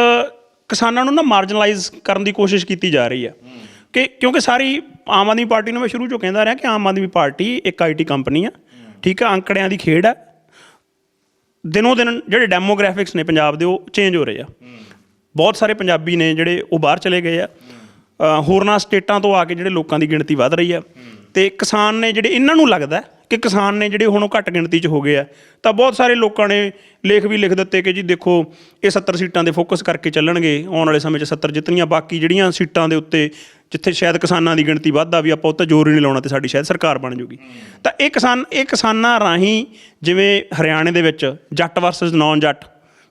ਕਿਸਾਨਾਂ ਨੂੰ ਨਾ ਮਾਰਜਨਲਾਈਜ਼ ਕਰਨ ਦੀ ਕੋਸ਼ਿਸ਼ ਕੀਤੀ ਜਾ ਰਹੀ ਹੈ ਕਿ ਕਿਉਂਕਿ ਸਾਰੀ ਆਮ ਆਦਮੀ ਪਾਰਟੀ ਨੂੰ ਮੈਂ ਸ਼ੁਰੂ ਤੋਂ ਕਹਿੰਦਾ ਰਿਹਾ ਕਿ ਆਮ ਆਦਮੀ ਪਾਰਟੀ ਇੱਕ ਆਈਟੀ ਕੰਪਨੀ ਆ, ਠੀਕ ਆ ਅੰਕੜਿਆਂ ਦੀ ਖੇਡ ਆ ਦਿਨੋ ਦਿਨ ਜਿਹੜੇ ਡੈਮੋਗ੍ਰਾਫਿਕਸ ਨੇ ਪੰਜਾਬ ਦੇ, ਉਹ ਚੇਂਜ ਹੋ ਰਹੇ ਆ। ਬਹੁਤ ਸਾਰੇ ਪੰਜਾਬੀ ਨੇ ਜਿਹੜੇ ਉਹ ਬਾਹਰ ਚਲੇ ਗਏ ਆ। ਹੋਰਨਾਂ ਸਟੇਟਾਂ ਤੋਂ ਆ ਕੇ ਜਿਹੜੇ ਲੋਕਾਂ ਦੀ ਗਿਣਤੀ ਵੱਧ ਰਹੀ ਆ। ਤੇ ਕਿਸਾਨ ਨੇ ਜਿਹੜੇ ਇਹਨਾਂ ਨੂੰ ਲੱਗਦਾ ਕਿ ਕਿਸਾਨ ਨੇ ਜਿਹੜੇ ਹੁਣ ਉਹ ਘੱਟ ਗਿਣਤੀ 'ਚ ਹੋ ਗਏ ਆ, ਤਾਂ ਬਹੁਤ ਸਾਰੇ ਲੋਕਾਂ ਨੇ ਲੇਖ ਵੀ ਲਿਖ ਦਿੱਤੇ ਕਿ ਜੀ ਦੇਖੋ, ਇਹ 70 ਸੀਟਾਂ ਦੇ ਫੋਕਸ ਕਰਕੇ ਚੱਲਣਗੇ, ਆਉਣ ਵਾਲੇ ਸਮੇਂ 'ਚ 70 ਜਿੱਤਣੀਆਂ, ਬਾਕੀ ਜਿਹੜੀਆਂ ਸੀਟਾਂ ਦੇ ਉੱਤੇ ਜਿੱਥੇ ਸ਼ਾਇਦ ਕਿਸਾਨਾਂ ਦੀ ਗਿਣਤੀ ਵੱਧਦਾ ਵੀ ਆਪਾਂ ਉੱਤੇ ਜ਼ੋਰ ਹੀ ਨਹੀਂ ਲਾਉਣਾ ਤੇ ਸਾਡੀ ਸ਼ਾਇਦ ਸਰਕਾਰ ਬਣ ਜੂਗੀ। ਤਾਂ ਇਹ ਕਿਸਾਨ, ਇਹ ਕਿਸਾਨਾਂ ਰਾਹੀਂ ਜਿਵੇਂ ਹਰਿਆਣੇ ਦੇ ਵਿੱਚ ਜੱਟ ਵਰਸਸ ਨੌਨ ਜੱਟ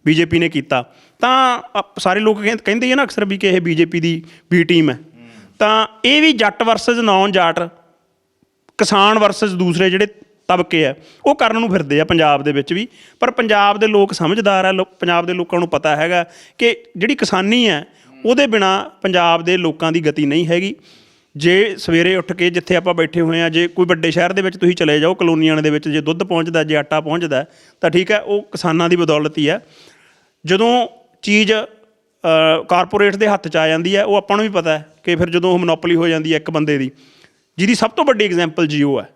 ਬੀਜੇਪੀ ਨੇ ਕੀਤਾ, ਤਾਂ ਆਪ- ਸਾਰੇ ਲੋਕ ਕਹਿੰ- ਕਹਿੰਦੇ ਆ ਨਾ ਅਕਸਰ ਵੀ ਕਿ ਇਹ ਬੀਜੇਪੀ ਦੀ ਬੀ ਟੀਮ ਹੈ। ਤਾਂ ਇਹ ਵੀ ਜੱਟ ਵਰਸਸ ਨੌਨ ਜੱਟ ਕਿਸਾਨ ਵਰਸਸ ਦੂਸਰੇ ਜਿਹੜੇ ਤਬਕੇ ਆ, ਉਹ ਕਰਨ ਨੂੰ ਫਿਰਦੇ ਆ ਪੰਜਾਬ ਦੇ ਵਿੱਚ ਵੀ। ਪਰ ਪੰਜਾਬ ਦੇ ਲੋਕ ਸਮਝਦਾਰ ਆ ਲੋਕ ਪੰਜਾਬ ਦੇ ਲੋਕਾਂ ਨੂੰ ਪਤਾ ਹੈਗਾ ਕਿ ਜਿਹੜੀ ਕਿਸਾਨੀ ਹੈ ਉਹਦੇ ਬਿਨਾ ਪੰਜਾਬ ਦੇ ਲੋਕਾਂ ਦੀ ਗਤੀ ਨਹੀਂ ਹੈਗੀ। ਜੇ ਸਵੇਰੇ ਉੱਠ ਕੇ ਜਿੱਥੇ ਆਪਾਂ ਬੈਠੇ ਹੋਏ ਆ, ਜੇ ਕੋਈ ਵੱਡੇ ਸ਼ਹਿਰ ਦੇ ਵਿੱਚ ਤੁਸੀਂ ਚਲੇ ਜਾਓ, ਕਲੋਨੀਆਂ ਦੇ ਵਿੱਚ ਜੇ ਦੁੱਧ ਪਹੁੰਚਦਾ, ਜੇ ਆਟਾ ਪਹੁੰਚਦਾ, ਤਾਂ ਠੀਕ ਹੈ ਉਹ ਕਿਸਾਨਾਂ ਦੀ ਬਦੌਲਤ ਹੀ ਹੈ ਜਦੋਂ ਚੀਜ਼ ਕਾਰਪੋਰੇਟ ਦੇ ਹੱਥ 'ਚ ਆ ਜਾਂਦੀ ਹੈ ਉਹ ਆਪਾਂ ਨੂੰ ਵੀ ਪਤਾ ਹੈ ਕਿ ਫਿਰ ਜਦੋਂ ਉਹ ਮੋਨੋਪੋਲੀ ਹੋ ਜਾਂਦੀ ਹੈ ਇੱਕ ਬੰਦੇ ਦੀ ਜਿਹਦੀ ਸਭ ਤੋਂ ਵੱਡੀ ਐਗਜ਼ਾਮਪਲ Jio ਹੈ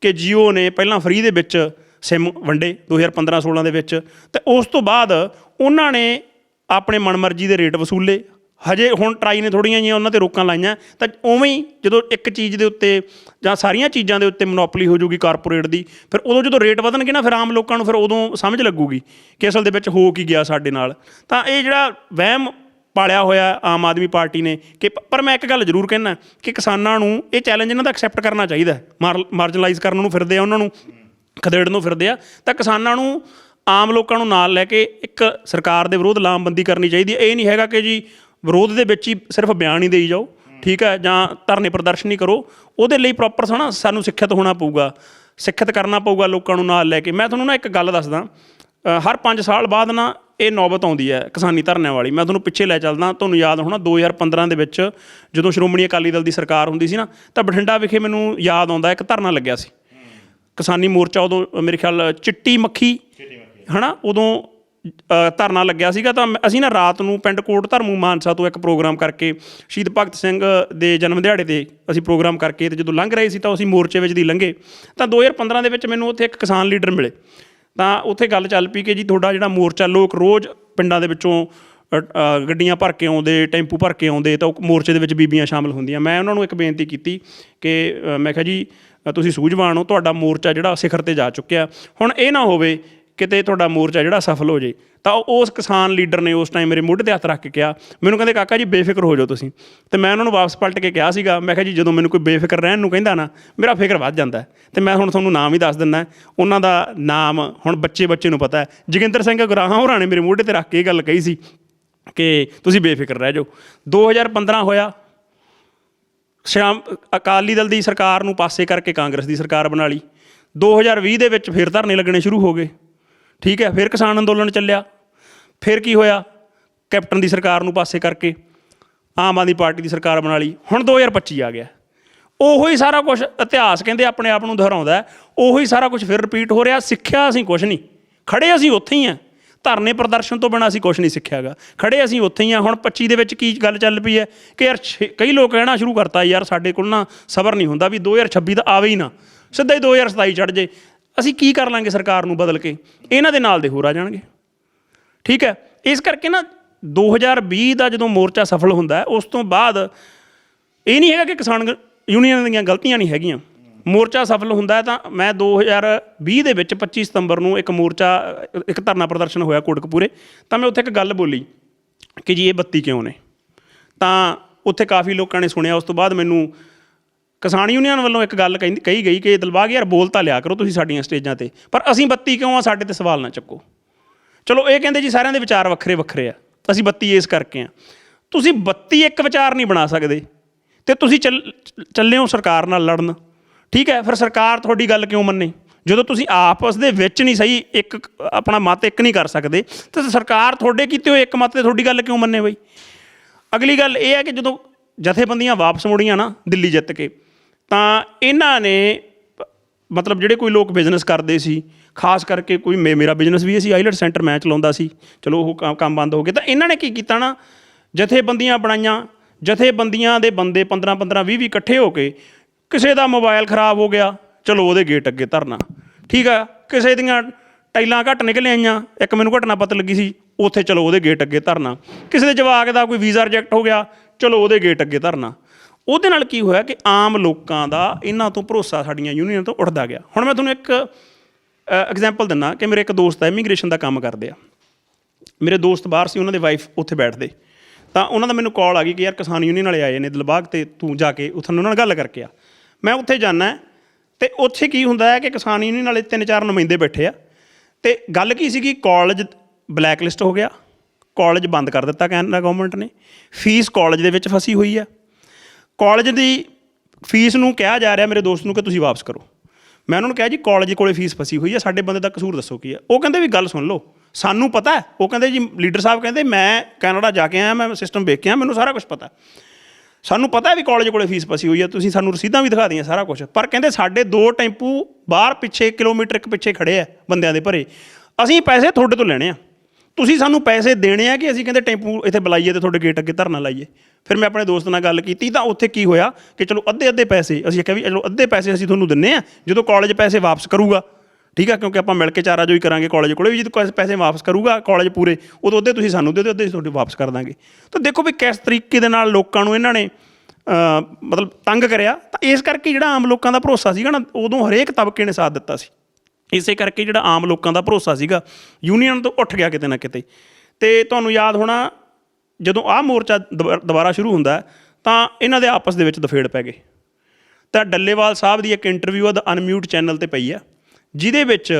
ਕਿ Jio ਨੇ ਪਹਿਲਾਂ ਫ੍ਰੀ ਦੇ ਵਿੱਚ ਸਿਮ ਵੰਡੇ 2015-16 ਦੇ ਵਿੱਚ ਤੇ ਉਸ ਤੋਂ ਬਾਅਦ ਉਹਨਾਂ ਨੇ ਆਪਣੇ ਮਨਮਰਜ਼ੀ ਦੇ ਰੇਟ ਵਸੂਲੇ। ਹਜੇ ਹੁਣ ਟਰਾਈ ਨੇ ਥੋੜੀਆਂ ਜਿਹੀਆਂ ਉਹਨਾਂ ਤੇ ਰੋਕਾਂ ਲਾਈਆਂ, ਤਾਂ ਉਵੇਂ ਹੀ ਜਦੋਂ ਇੱਕ ਚੀਜ਼ ਦੇ ਉੱਤੇ ਜਾਂ ਸਾਰੀਆਂ ਚੀਜ਼ਾਂ ਦੇ ਉੱਤੇ ਮੋਨੋਪੋਲੀ ਹੋ ਜਾਊਗੀ ਕਾਰਪੋਰੇਟ ਦੀ, ਫਿਰ ਉਦੋਂ ਜਦੋਂ ਰੇਟ ਵਧਣਗੇ ਨਾ, ਫਿਰ ਆਮ ਲੋਕਾਂ ਨੂੰ ਫਿਰ ਉਦੋਂ ਸਮਝ ਲੱਗੂਗੀ ਕਿ ਅਸਲ ਦੇ ਵਿੱਚ ਹੋ ਕੀ ਗਿਆ ਸਾਡੇ ਨਾਲ। ਤਾਂ ਇਹ ਜਿਹੜਾ ਵਹਿਮ ਪਾਲਿਆ ਹੋਇਆ ਆਮ ਆਦਮੀ ਪਾਰਟੀ ਨੇ ਕਿ ਪ- ਪਰ ਮੈਂ ਇੱਕ ਗੱਲ ਜ਼ਰੂਰ ਕਹਿਣਾ ਕਿ ਕਿਸਾਨਾਂ ਨੂੰ ਇਹ ਚੈਲੰਜ ਇਹਨਾਂ ਦਾ ਐਕਸੈਪਟ ਕਰਨਾ ਚਾਹੀਦਾ ਹੈ। ਮਾਰਜਨਲਾਈਜ਼ ਕਰਨ ਨੂੰ ਫਿਰਦੇ ਆ ਉਹਨਾਂ ਨੂੰ ਖਦੇੜਨ ਨੂੰ ਫਿਰਦੇ ਆ। ਤਾਂ ਕਿਸਾਨਾਂ ਨੂੰ, ਆਮ ਲੋਕਾਂ ਨੂੰ ਨਾਲ ਲੈ ਕੇ ਇੱਕ ਸਰਕਾਰ ਦੇ ਵਿਰੋਧ ਲਾਮਬੰਦੀ ਕਰਨੀ ਚਾਹੀਦੀ ਹੈ। ਇਹ ਨਹੀਂ ਹੈਗਾ ਕਿ ਜੀ ਵਿਰੋਧ ਦੇ ਵਿੱਚ ਹੀ ਸਿਰਫ ਬਿਆਨ ਹੀ ਦੇਈ ਜਾਓ, ਠੀਕ ਹੈ, ਜਾਂ ਧਰਨੇ ਪ੍ਰਦਰਸ਼ਨ ਹੀ ਕਰੋ। ਉਹਦੇ ਲਈ ਪ੍ਰੋਪਰ ਸਣਾ ਸਾਨੂੰ ਸਿੱਖਿਅਤ ਹੋਣਾ ਪਊਗਾ, ਸਿੱਖਿਅਤ ਕਰਨਾ ਪਊਗਾ ਲੋਕਾਂ ਨੂੰ ਨਾਲ ਲੈ ਕੇ। ਮੈਂ ਤੁਹਾਨੂੰ ਨਾ ਇੱਕ ਗੱਲ ਦੱਸਦਾ ਹਰ 5 ਸਾਲ ਬਾਅਦ ਨਾ ਇਹ ਨੌਬਤ ਆਉਂਦੀ ਹੈ ਕਿਸਾਨੀ ਧਰਨਿਆਂ ਵਾਲੀ। ਮੈਂ ਤੁਹਾਨੂੰ ਪਿੱਛੇ ਲੈ ਚੱਲਦਾ ਤੁਹਾਨੂੰ ਯਾਦ ਹੋਣਾ 2015 ਦੇ ਵਿੱਚ ਜਦੋਂ ਸ਼੍ਰੋਮਣੀ ਅਕਾਲੀ ਦਲ ਦੀ ਸਰਕਾਰ ਹੁੰਦੀ ਸੀ ਨਾ ਤਾਂ ਬਠਿੰਡਾ ਵਿਖੇ ਮੈਨੂੰ ਯਾਦ ਆਉਂਦਾ ਇੱਕ ਧਰਨਾ ਲੱਗਿਆ ਸੀ। ਕਿਸਾਨੀ ਮੋਰਚਾ ਉਦੋਂ ਮੇਰੇ ਖਿਆਲ ਚਿੱਟੀ ਮੱਖੀ ਹਨਾ? ਉਦੋਂ ਧਰਨਾ ਲੱਗਿਆ ਸੀਗਾ ਤਾਂ ਅਸੀਂ ਨਾ ਰਾਤ ਨੂੰ ਪਿੰਡ ਕੋਟ ਧਰਮੂ ਮਾਨਸਾ ਤੋਂ ਇੱਕ ਪ੍ਰੋਗਰਾਮ ਕਰਕੇ ਸ਼ਹੀਦ ਭਗਤ ਸਿੰਘ ਦੇ ਜਨਮ ਦਿਹਾੜੇ ਤੇ ਅਸੀਂ ਪ੍ਰੋਗਰਾਮ ਕਰਕੇ ਤੇ ਜਦੋਂ ਲੰਘ ਰਹੇ ਸੀ ਤਾਂ ਅਸੀਂ ਮੋਰਚੇ ਵਿੱਚ ਦੀ ਲੰਘੇ। ਤਾਂ 2015 ਦੇ ਵਿੱਚ ਮੈਨੂੰ ਉੱਥੇ ਇੱਕ ਕਿਸਾਨ ਲੀਡਰ ਮਿਲੇ। ਤਾਂ ਉੱਥੇ ਗੱਲ ਚੱਲ ਪਈ ਕਿ ਜੀ ਤੁਹਾਡਾ ਜਿਹੜਾ ਮੋਰਚਾ, ਲੋਕ ਰੋਜ਼ ਪਿੰਡਾਂ ਦੇ ਵਿੱਚੋਂ ਗੱਡੀਆਂ ਭਰ ਕੇ ਆਉਂਦੇ, ਟੈਂਪੂ ਭਰ ਕੇ ਆਉਂਦੇ, ਤਾਂ ਉਹ ਮੋਰਚੇ ਦੇ ਵਿੱਚ ਬੀਬੀਆਂ ਸ਼ਾਮਲ ਹੁੰਦੀਆਂ। ਮੈਂ ਉਹਨਾਂ ਨੂੰ ਇੱਕ ਬੇਨਤੀ ਕੀਤੀ ਕਿ ਮੈਂ ਕਿਹਾ ਜੀ ਤੁਸੀਂ ਸੂਝਵਾਨ ਹੋ, ਤੁਹਾਡਾ ਮੋਰਚਾ ਜਿਹੜਾ ਸਿਖਰ ਤੇ ਜਾ ਚੁੱਕਿਆ। ਹੁਣ ਇਹ ਨਾ ਹੋਵੇ ਕਿਤੇ ਤੁਹਾਡਾ ਮੋਰਚਾ ਜਿਹੜਾ ਸਫਲ ਹੋ ਜੇ, ਤਾਂ ਉਸ ਕਿਸਾਨ ਲੀਡਰ ਨੇ ਉਸ ਟਾਈਮ ਮੇਰੇ ਮੋਢੇ ਤੇ ਹੱਥ ਰੱਖ ਕੇ ਕਿਹਾ, ਮੈਨੂੰ ਕਹਿੰਦੇ, ਕਾਕਾ ਜੀ, ਬੇਫਿਕਰ ਹੋ ਜਾਓ ਤੁਸੀਂ। ਤੇ ਮੈਂ ਉਹਨਾਂ ਨੂੰ ਵਾਪਸ ਪਲਟ ਕੇ ਕਿਹਾ ਸੀਗਾ, ਮੈਂ ਕਿਹਾ, ਜੀ, ਜਦੋਂ ਮੈਨੂੰ ਕੋਈ ਬੇਫਿਕਰ ਰਹਿਣ ਨੂੰ ਕਹਿੰਦਾ ਨਾ, ਮੇਰਾ ਫਿਕਰ ਵੱਧ ਜਾਂਦਾ ਹੈ। ਤੇ ਮੈਂ ਹੁਣ ਤੁਹਾਨੂੰ ਨਾਮ ਹੀ ਦੱਸ ਦਿੰਦਾ ਉਹਨਾਂ ਦਾ ਨਾਮ ਹੁਣ ਬੱਚੇ ਬੱਚੇ ਨੂੰ ਪਤਾ ਹੈ। ਜੋਗਿੰਦਰ ਸਿੰਘ ਗੁਰਾਹਾਂ ਹੋਰਾਂ ਨੇ ਮੇਰੇ ਮੋਢੇ ਤੇ ਰੱਖ ਕੇ ਇਹ ਗੱਲ ਕਹੀ ਸੀ ਕਿ ਤੁਸੀਂ ਬੇਫਿਕਰ ਰਹਿ ਜਾਓ। 2015 ਹੋਇਆ। ਸ਼ਾਮ, ਅਕਾਲੀ ਦਲ ਦੀ ਸਰਕਾਰ ਨੂੰ ਪਾਸੇ ਕਰਕੇ ਕਾਂਗਰਸ ਦੀ ਸਰਕਾਰ ਬਣਾ ਲਈ। 2020 ਦੇ ਵਿੱਚ ਫਿਰ ਧਰਨੇ ਲੱਗਣੇ ਸ਼ੁਰੂ ਹੋ ਗਏ। ਠੀਕ ਹੈ, ਫਿਰ ਕਿਸਾਨ ਅੰਦੋਲਨ ਚੱਲਿਆ। ਫਿਰ ਕੀ ਹੋਇਆ? ਕੈਪਟਨ ਦੀ ਸਰਕਾਰ ਨੂੰ ਪਾਸੇ ਕਰਕੇ ਆਮ ਆਦਮੀ ਪਾਰਟੀ ਦੀ ਸਰਕਾਰ ਬਣਾ ਲਈ। ਹੁਣ 2025 ਆ ਗਿਆ। ਉਹੋ ਹੀ ਸਾਰਾ ਕੁਝ ਇਤਿਹਾਸ ਕਹਿੰਦੇ ਆਪਣੇ ਆਪ ਨੂੰ ਦੁਹਰਾਉਂਦਾ ਹੈ। ਉਹੋ ਹੀ ਸਾਰਾ ਕੁਝ ਫਿਰ ਰਿਪੀਟ ਹੋ ਰਿਹਾ। ਸਿੱਖਿਆ ਅਸੀਂ ਕੁਝ ਨਹੀਂ। ਖੜੇ ਅਸੀਂ ਉੱਥੇ ਹੀ ਆ ਧਰਨੇ ਪ੍ਰਦਰਸ਼ਨ ਤੋਂ ਬਿਨਾਂ ਅਸੀਂ ਕੁਝ ਨਹੀਂ ਸਿੱਖਿਆਗਾ। ਖੜੇ ਅਸੀਂ ਉੱਥੇ ਹੀ ਆ ਹੁਣ 25 ਦੇ ਵਿੱਚ ਕੀ ਗੱਲ ਚੱਲ ਪਈ ਹੈ ਕਿ ਯਾਰ ਛੇ- ਕਈ ਲੋਕ ਕਹਿਣਾ ਸ਼ੁਰੂ ਕਰਤਾ, ਯਾਰ ਸਾਡੇ ਕੋਲ ਨਾ ਸਬਰ ਨਹੀਂ ਹੁੰਦਾ ਵੀ 2026 ਦਾ ਆਵੇ ਹੀ ਨਾ। ਸਿੱਧਾ ਹੀ 2027 ਚੜ ਜੇ। ਅਸੀਂ ਕੀ ਕਰ ਲਾਂਗੇ ਸਰਕਾਰ ਨੂੰ ਬਦਲ ਕੇ? ਇਹਨਾਂ ਦੇ ਨਾਲ ਦੇ ਹੋਰ ਆ ਜਾਣਗੇ। ਠੀਕ ਹੈ? ਇਸ ਕਰਕੇ ਨਾ 2020 ਦਾ ਜਦੋਂ ਮੋਰਚਾ ਸਫਲ ਹੁੰਦਾ ਉਸ ਤੋਂ ਬਾਅਦ ਇਹ ਨਹੀਂ ਹੈਗਾ ਕਿ ਕਿਸਾਨ ਯੂਨੀਅਨ ਦੀਆਂ ਗਲਤੀਆਂ ਨਹੀਂ ਹੈਗੀਆਂ। ਮੋਰਚਾ ਸਫਲ ਹੁੰਦਾ ਤਾਂ ਮੈਂ 2020 ਦੇ ਵਿੱਚ 25 ਸਤੰਬਰ ਨੂੰ ਇੱਕ ਮੋਰਚਾ, ਇੱਕ ਧਰਨਾ ਪ੍ਰਦਰਸ਼ਨ ਹੋਇਆ ਕੋਟਕਪੂਰੇ, ਤਾਂ ਮੈਂ ਉੱਥੇ ਇੱਕ ਗੱਲ ਬੋਲੀ ਕਿ ਜੀ ਇਹ ਬੱਤੀ ਕਿਉਂ ਨੇ? ਤਾਂ ਉੱਥੇ ਕਾਫੀ ਲੋਕਾਂ ਨੇ ਸੁਣਿਆ, ਉਸ ਤੋਂ ਬਾਅਦ ਮੈਨੂੰ ਕਿਸਾਨ ਯੂਨੀਅਨ ਵੱਲੋਂ ਇੱਕ ਗੱਲ ਕਹਿੰਦੀ ਕਹੀ ਗਈ ਕਿ ਦਿਲਬਾਗ ਯਾਰ ਬੋਲ ਤਾਂ ਲਿਆ ਕਰੋ ਤੁਸੀਂ ਸਾਡੀਆਂ ਸਟੇਜਾਂ ਤੇ, ਪਰ ਅਸੀਂ ਬੱਤੀ ਕਿਉਂ ਆ? ਸਾਡੇ ਤੇ ਸਵਾਲ ਨਾ ਚੱਕੋ। ਚਲੋ, ਇਹ ਕਹਿੰਦੇ ਜੀ ਸਾਰਿਆਂ ਦੇ ਵਿਚਾਰ ਵੱਖਰੇ ਵੱਖਰੇ ਆ। ਅਸੀਂ ਬੱਤੀ ਇਸ ਕਰਕੇ ਆ। ਤੁਸੀਂ ਬੱਤੀ ਇੱਕ ਵਿਚਾਰ ਨਹੀਂ ਬਣਾ ਸਕਦੇ ਤੇ ਤੁਸੀਂ ਚੱਲ ਚੱਲੇ ਹੋ ਸਰਕਾਰ ਨਾਲ ਲੜਨ। ਠੀਕ ਹੈ, ਫਿਰ ਸਰਕਾਰ ਤੁਹਾਡੀ ਗੱਲ ਕਿਉਂ ਮੰਨੇ? ਜਦੋਂ ਤੁਸੀਂ ਆਪਸ ਦੇ ਵਿੱਚ ਨਹੀਂ ਸਹੀ, ਇੱਕ ਆਪਣਾ ਮਤ ਇੱਕ ਨਹੀਂ ਕਰ ਸਕਦੇ, ਤਾਂ ਸਰਕਾਰ ਤੁਹਾਡੇ ਕੀਤੇ ਹੋਏ ਇੱਕ ਮਤ ਤੇ ਤੁਹਾਡੀ ਗੱਲ ਕਿਉਂ ਮੰਨੇ ਬਈ? ਅਗਲੀ ਗੱਲ ਇਹ ਹੈ ਕਿ ਜਦੋਂ ਜਥੇਬੰਦੀਆਂ ਵਾਪਸ ਮੁੜੀਆਂ ਨਾ, ਦਿੱਲੀ ਜਿੱਤ ਕੇ ਤਾਂ ਇਹਨਾਂ ਨੇ, ਮਤਲਬ ਜਿਹੜੇ ਕੋਈ ਲੋਕ ਬਿਜ਼ਨਸ ਕਰਦੇ ਸੀ, ਖਾਸ ਕਰਕੇ ਕੋਈ ਮੇ- ਮੇਰਾ ਬਿਜ਼ਨਸ ਵੀ ਸੀ ਆਈਲੈਟ ਸੈਂਟਰ ਮੈਂ ਚਲਾਉਂਦਾ ਸੀ। ਚਲੋ ਉਹ ਕੰਮ- ਕੰਮ ਬੰਦ ਹੋ ਗਿਆ ਤਾਂ ਇਹਨਾਂ ਨੇ ਕੀ ਕੀਤਾ ਨਾ, ਜਥੇਬੰਦੀਆਂ ਬਣਾਈਆਂ। ਜਥੇਬੰਦੀਆਂ ਦੇ ਬੰਦੇ 15 15 20 20 ਇਕੱਠੇ ਹੋ ਕੇ ਕਿਸੇ ਦਾ ਮੋਬਾਈਲ ਖਰਾਬ ਹੋ ਗਿਆ, ਚਲੋ ਉਹਦੇ ਗੇਟ ਅੱਗੇ ਧਰਨਾ। ਠੀਕ ਆ? ਕਿਸੇ ਦੀਆਂ ਟਾਈਲਾਂ ਘੱਟ ਨਿਕਲ ਆਈਆਂ, ਇੱਕ ਮੈਨੂੰ ਘਟਨਾ ਪਤਾ ਲੱਗੀ ਸੀ, ਉੱਥੇ ਚਲੋ ਉਹਦੇ ਗੇਟ ਅੱਗੇ ਧਰਨਾ। ਕਿਸੇ ਦੇ ਜਵਾਕ ਦਾ ਕੋਈ ਵੀਜ਼ਾ ਰਿਜੈਕਟ ਹੋ ਗਿਆ, ਚਲੋ ਉਹਦੇ ਗੇਟ ਅੱਗੇ ਧਰਨਾ। ਉਹਦੇ ਨਾਲ ਕੀ ਹੋਇਆ ਕਿ ਆਮ ਲੋਕਾਂ ਦਾ ਇਹਨਾਂ ਤੋਂ ਭਰੋਸਾ ਸਾਡੀਆਂ ਯੂਨੀਅਨ ਤੋਂ ਉੱਠਦਾ ਗਿਆ। ਹੁਣ ਮੈਂ ਤੁਹਾਨੂੰ ਇੱਕ ਐਗਜ਼ਾਮਪਲ ਦਿੰਨਾ ਕਿ ਮੇਰੇ ਇੱਕ ਦੋਸਤ ਹੈ ਇਮੀਗ੍ਰੇਸ਼ਨ ਦਾ ਕੰਮ ਕਰਦੇ ਆ। ਮੇਰੇ ਦੋਸਤ ਬਾਹਰ ਸੀ, ਉਹਨਾਂ ਦੇ ਵਾਈਫ ਉੱਥੇ ਬੈਠਦੇ। ਤਾਂ ਉਹਨਾਂ ਦਾ ਮੈਨੂੰ ਕਾਲ ਆ ਗਈ ਕਿ ਯਾਰ ਕਿਸਾਨ ਯੂਨੀਅਨ ਵਾਲੇ ਆਏ ਨੇ, ਦਿਲਬਾਗ ਤੇ ਤੂੰ ਜਾ ਕੇ ਉੱਥੇ ਉਹਨਾਂ ਨਾਲ ਗੱਲ ਕਰਕੇ ਆ। ਮੈਂ ਉੱਥੇ ਜਾਣਾ ਤੇ ਉੱਥੇ ਕੀ ਹੁੰਦਾ ਹੈ ਕਿ ਕਿਸਾਨ ਯੂਨੀਅਨ ਵਾਲੇ ਤਿੰਨ ਚਾਰ ਨੁਮਾਇੰਦੇ ਬੈਠੇ ਆ ਤੇ ਗੱਲ ਕੀ ਸੀਗੀ? ਕਾਲਜ ਬਲੈਕ ਲਿਸਟ ਹੋ ਗਿਆ। ਕਾਲਜ ਬੰਦ ਕਰ ਦਿੱਤਾ ਕੈਨੇਡਾ ਗਵਰਨਮੈਂਟ ਨੇ। ਫੀਸ ਕਾਲਜ ਦੇ ਵਿੱਚ ਫਸੀ ਹੋਈ ਆ। ਕਾਲਜ ਦੀ ਫੀਸ ਨੂੰ ਕਿਹਾ ਜਾ ਰਿਹਾ ਮੇਰੇ ਦੋਸਤ ਨੂੰ ਕਿ ਤੁਸੀਂ ਵਾਪਸ ਕਰੋ। ਮੈਂ ਉਹਨਾਂ ਨੂੰ ਕਿਹਾ ਜੀ ਕਾਲਜ ਕੋਲੇ ਫੀਸ ਫਸੀ ਹੋਈ ਹੈ ਸਾਡੇ ਬੰਦੇ ਦਾ ਕਸੂਰ ਦੱਸੋ ਕੀ ਹੈ ਉਹ ਕਹਿੰਦੇ ਵੀ ਗੱਲ ਸੁਣ ਲਓ, ਸਾਨੂੰ ਪਤਾ ਹੈ, ਉਹ ਕਹਿੰਦੇ ਜੀ ਲੀਡਰ ਸਾਹਿਬ ਕਹਿੰਦੇ, ਮੈਂ ਕੈਨੇਡਾ ਜਾ ਕੇ ਆਇਆ, ਮੈਂ ਸਿਸਟਮ ਵੇਖ ਕੇ ਆਇਆ ਮੈਨੂੰ ਸਾਰਾ ਕੁਝ ਪਤਾ ਸਾਨੂੰ ਪਤਾ ਹੈ ਵੀ ਕਾਲਜ ਕੋਲੇ ਫੀਸ ਫਸੀ ਹੋਈ ਹੈ ਤੁਸੀਂ ਸਾਨੂੰ ਰਸੀਦਾਂ ਵੀ ਦਿਖਾ ਦੀਆਂ ਸਾਰਾ ਕੁਝ ਪਰ ਕਹਿੰਦੇ ਸਾਡੇ ਦੋ ਟੈਂਪੂ ਬਾਹਰ ਪਿੱਛੇ, ਕਿਲੋਮੀਟਰ ਇੱਕ ਪਿੱਛੇ ਖੜੇ ਆ ਬੰਦਿਆਂ ਦੇ ਭਰੇ। ਅਸੀਂ ਪੈਸੇ ਤੁਹਾਡੇ ਤੋਂ ਲੈਣੇ ਆ। ਤੁਸੀਂ ਸਾਨੂੰ ਪੈਸੇ ਦੇਣੇ ਆ ਕਿ ਅਸੀਂ ਕਹਿੰਦੇ ਟੈਂਪੂ ਇੱਥੇ ਬੁਲਾਈਏ ਤੇ ਤੁਹਾਡੇ ਗੇਟ ਅੱਗੇ ਧਰਨਾ ਲਾਈਏ। ਫਿਰ ਮੈਂ ਆਪਣੇ ਦੋਸਤ ਨਾਲ ਗੱਲ ਕੀਤੀ ਤਾਂ ਉੱਥੇ ਕੀ ਹੋਇਆ ਕਿ ਚਲੋ ਅੱਧੇ ਅੱਧੇ ਪੈਸੇ ਅਸੀਂ ਕਿਹਾ ਵੀ ਚਲੋ ਅੱਧੇ ਪੈਸੇ ਅਸੀਂ ਤੁਹਾਨੂੰ ਦਿੰਨੇ ਆ, ਜਦੋਂ ਕਾਲਜ ਪੈਸੇ ਵਾਪਸ ਕਰੂਗਾ। ਠੀਕ ਆ, ਕਿਉਂਕਿ ਆਪਾਂ ਮਿਲ ਕੇ ਚਾਰਾ ਜੋਈ ਕਰਾਂਗੇ ਕਾਲਜ ਕੋਲੇ ਵੀ, ਜਦੋਂ ਪੈਸੇ ਵਾਪਸ ਕਰੂਗਾ ਕਾਲਜ ਪੂਰੇ, ਉਦੋਂ ਅੱਧੇ ਤੁਸੀਂ ਸਾਨੂੰ ਦੇ ਦਿਓ, ਅੱਧੇ ਅਸੀਂ ਤੁਹਾਡੇ ਵਾਪਸ ਕਰ ਦਾਂਗੇ। ਤਾਂ ਦੇਖੋ ਵੀ ਕਿਸ ਤਰੀਕੇ ਦੇ ਨਾਲ ਲੋਕਾਂ ਨੂੰ ਇਹਨਾਂ ਨੇ ਮਤਲਬ ਤੰਗ ਕਰਿਆ। ਤਾਂ ਇਸ ਕਰਕੇ ਜਿਹੜਾ ਆਮ ਲੋਕਾਂ ਦਾ ਭਰੋਸਾ ਸੀਗਾ ਨਾ, ਉਦੋਂ ਹਰੇਕ ਤਬਕੇ ਨੇ ਸਾਥ ਦਿੱਤਾ ਸੀ। ਇਸੇ ਕਰਕੇ ਜਿਹੜਾ ਆਮ ਲੋਕਾਂ ਦਾ ਭਰੋਸਾ ਸੀਗਾ ਯੂਨੀਅਨ ਤੋਂ ਉੱਠ ਗਿਆ ਕਿਤੇ ਨਾ ਕਿਤੇ। ਤੇ ਤੁਹਾਨੂੰ ਯਾਦ ਹੋਣਾ ਜਦੋਂ ਆਹ ਮੋਰਚਾ ਦੁਬਾ- ਦੁਬਾਰਾ ਸ਼ੁਰੂ ਹੁੰਦਾ ਹੈ, ਤਾਂ ਇਹਨਾਂ ਦੇ ਆਪਸ ਦੇ ਵਿੱਚ ਦਫੇੜ ਪੈ ਗਏ। ਤਾਂ ਡੱਲੇਵਾਲ ਸਾਹਿਬ ਦੀ ਇੱਕ ਇੰਟਰਵਿਊ ਆ ਅਨਮਿਊਟ ਚੈਨਲ ਤੇ ਪਈ ਆ ਜਿਹਦੇ ਵਿੱਚ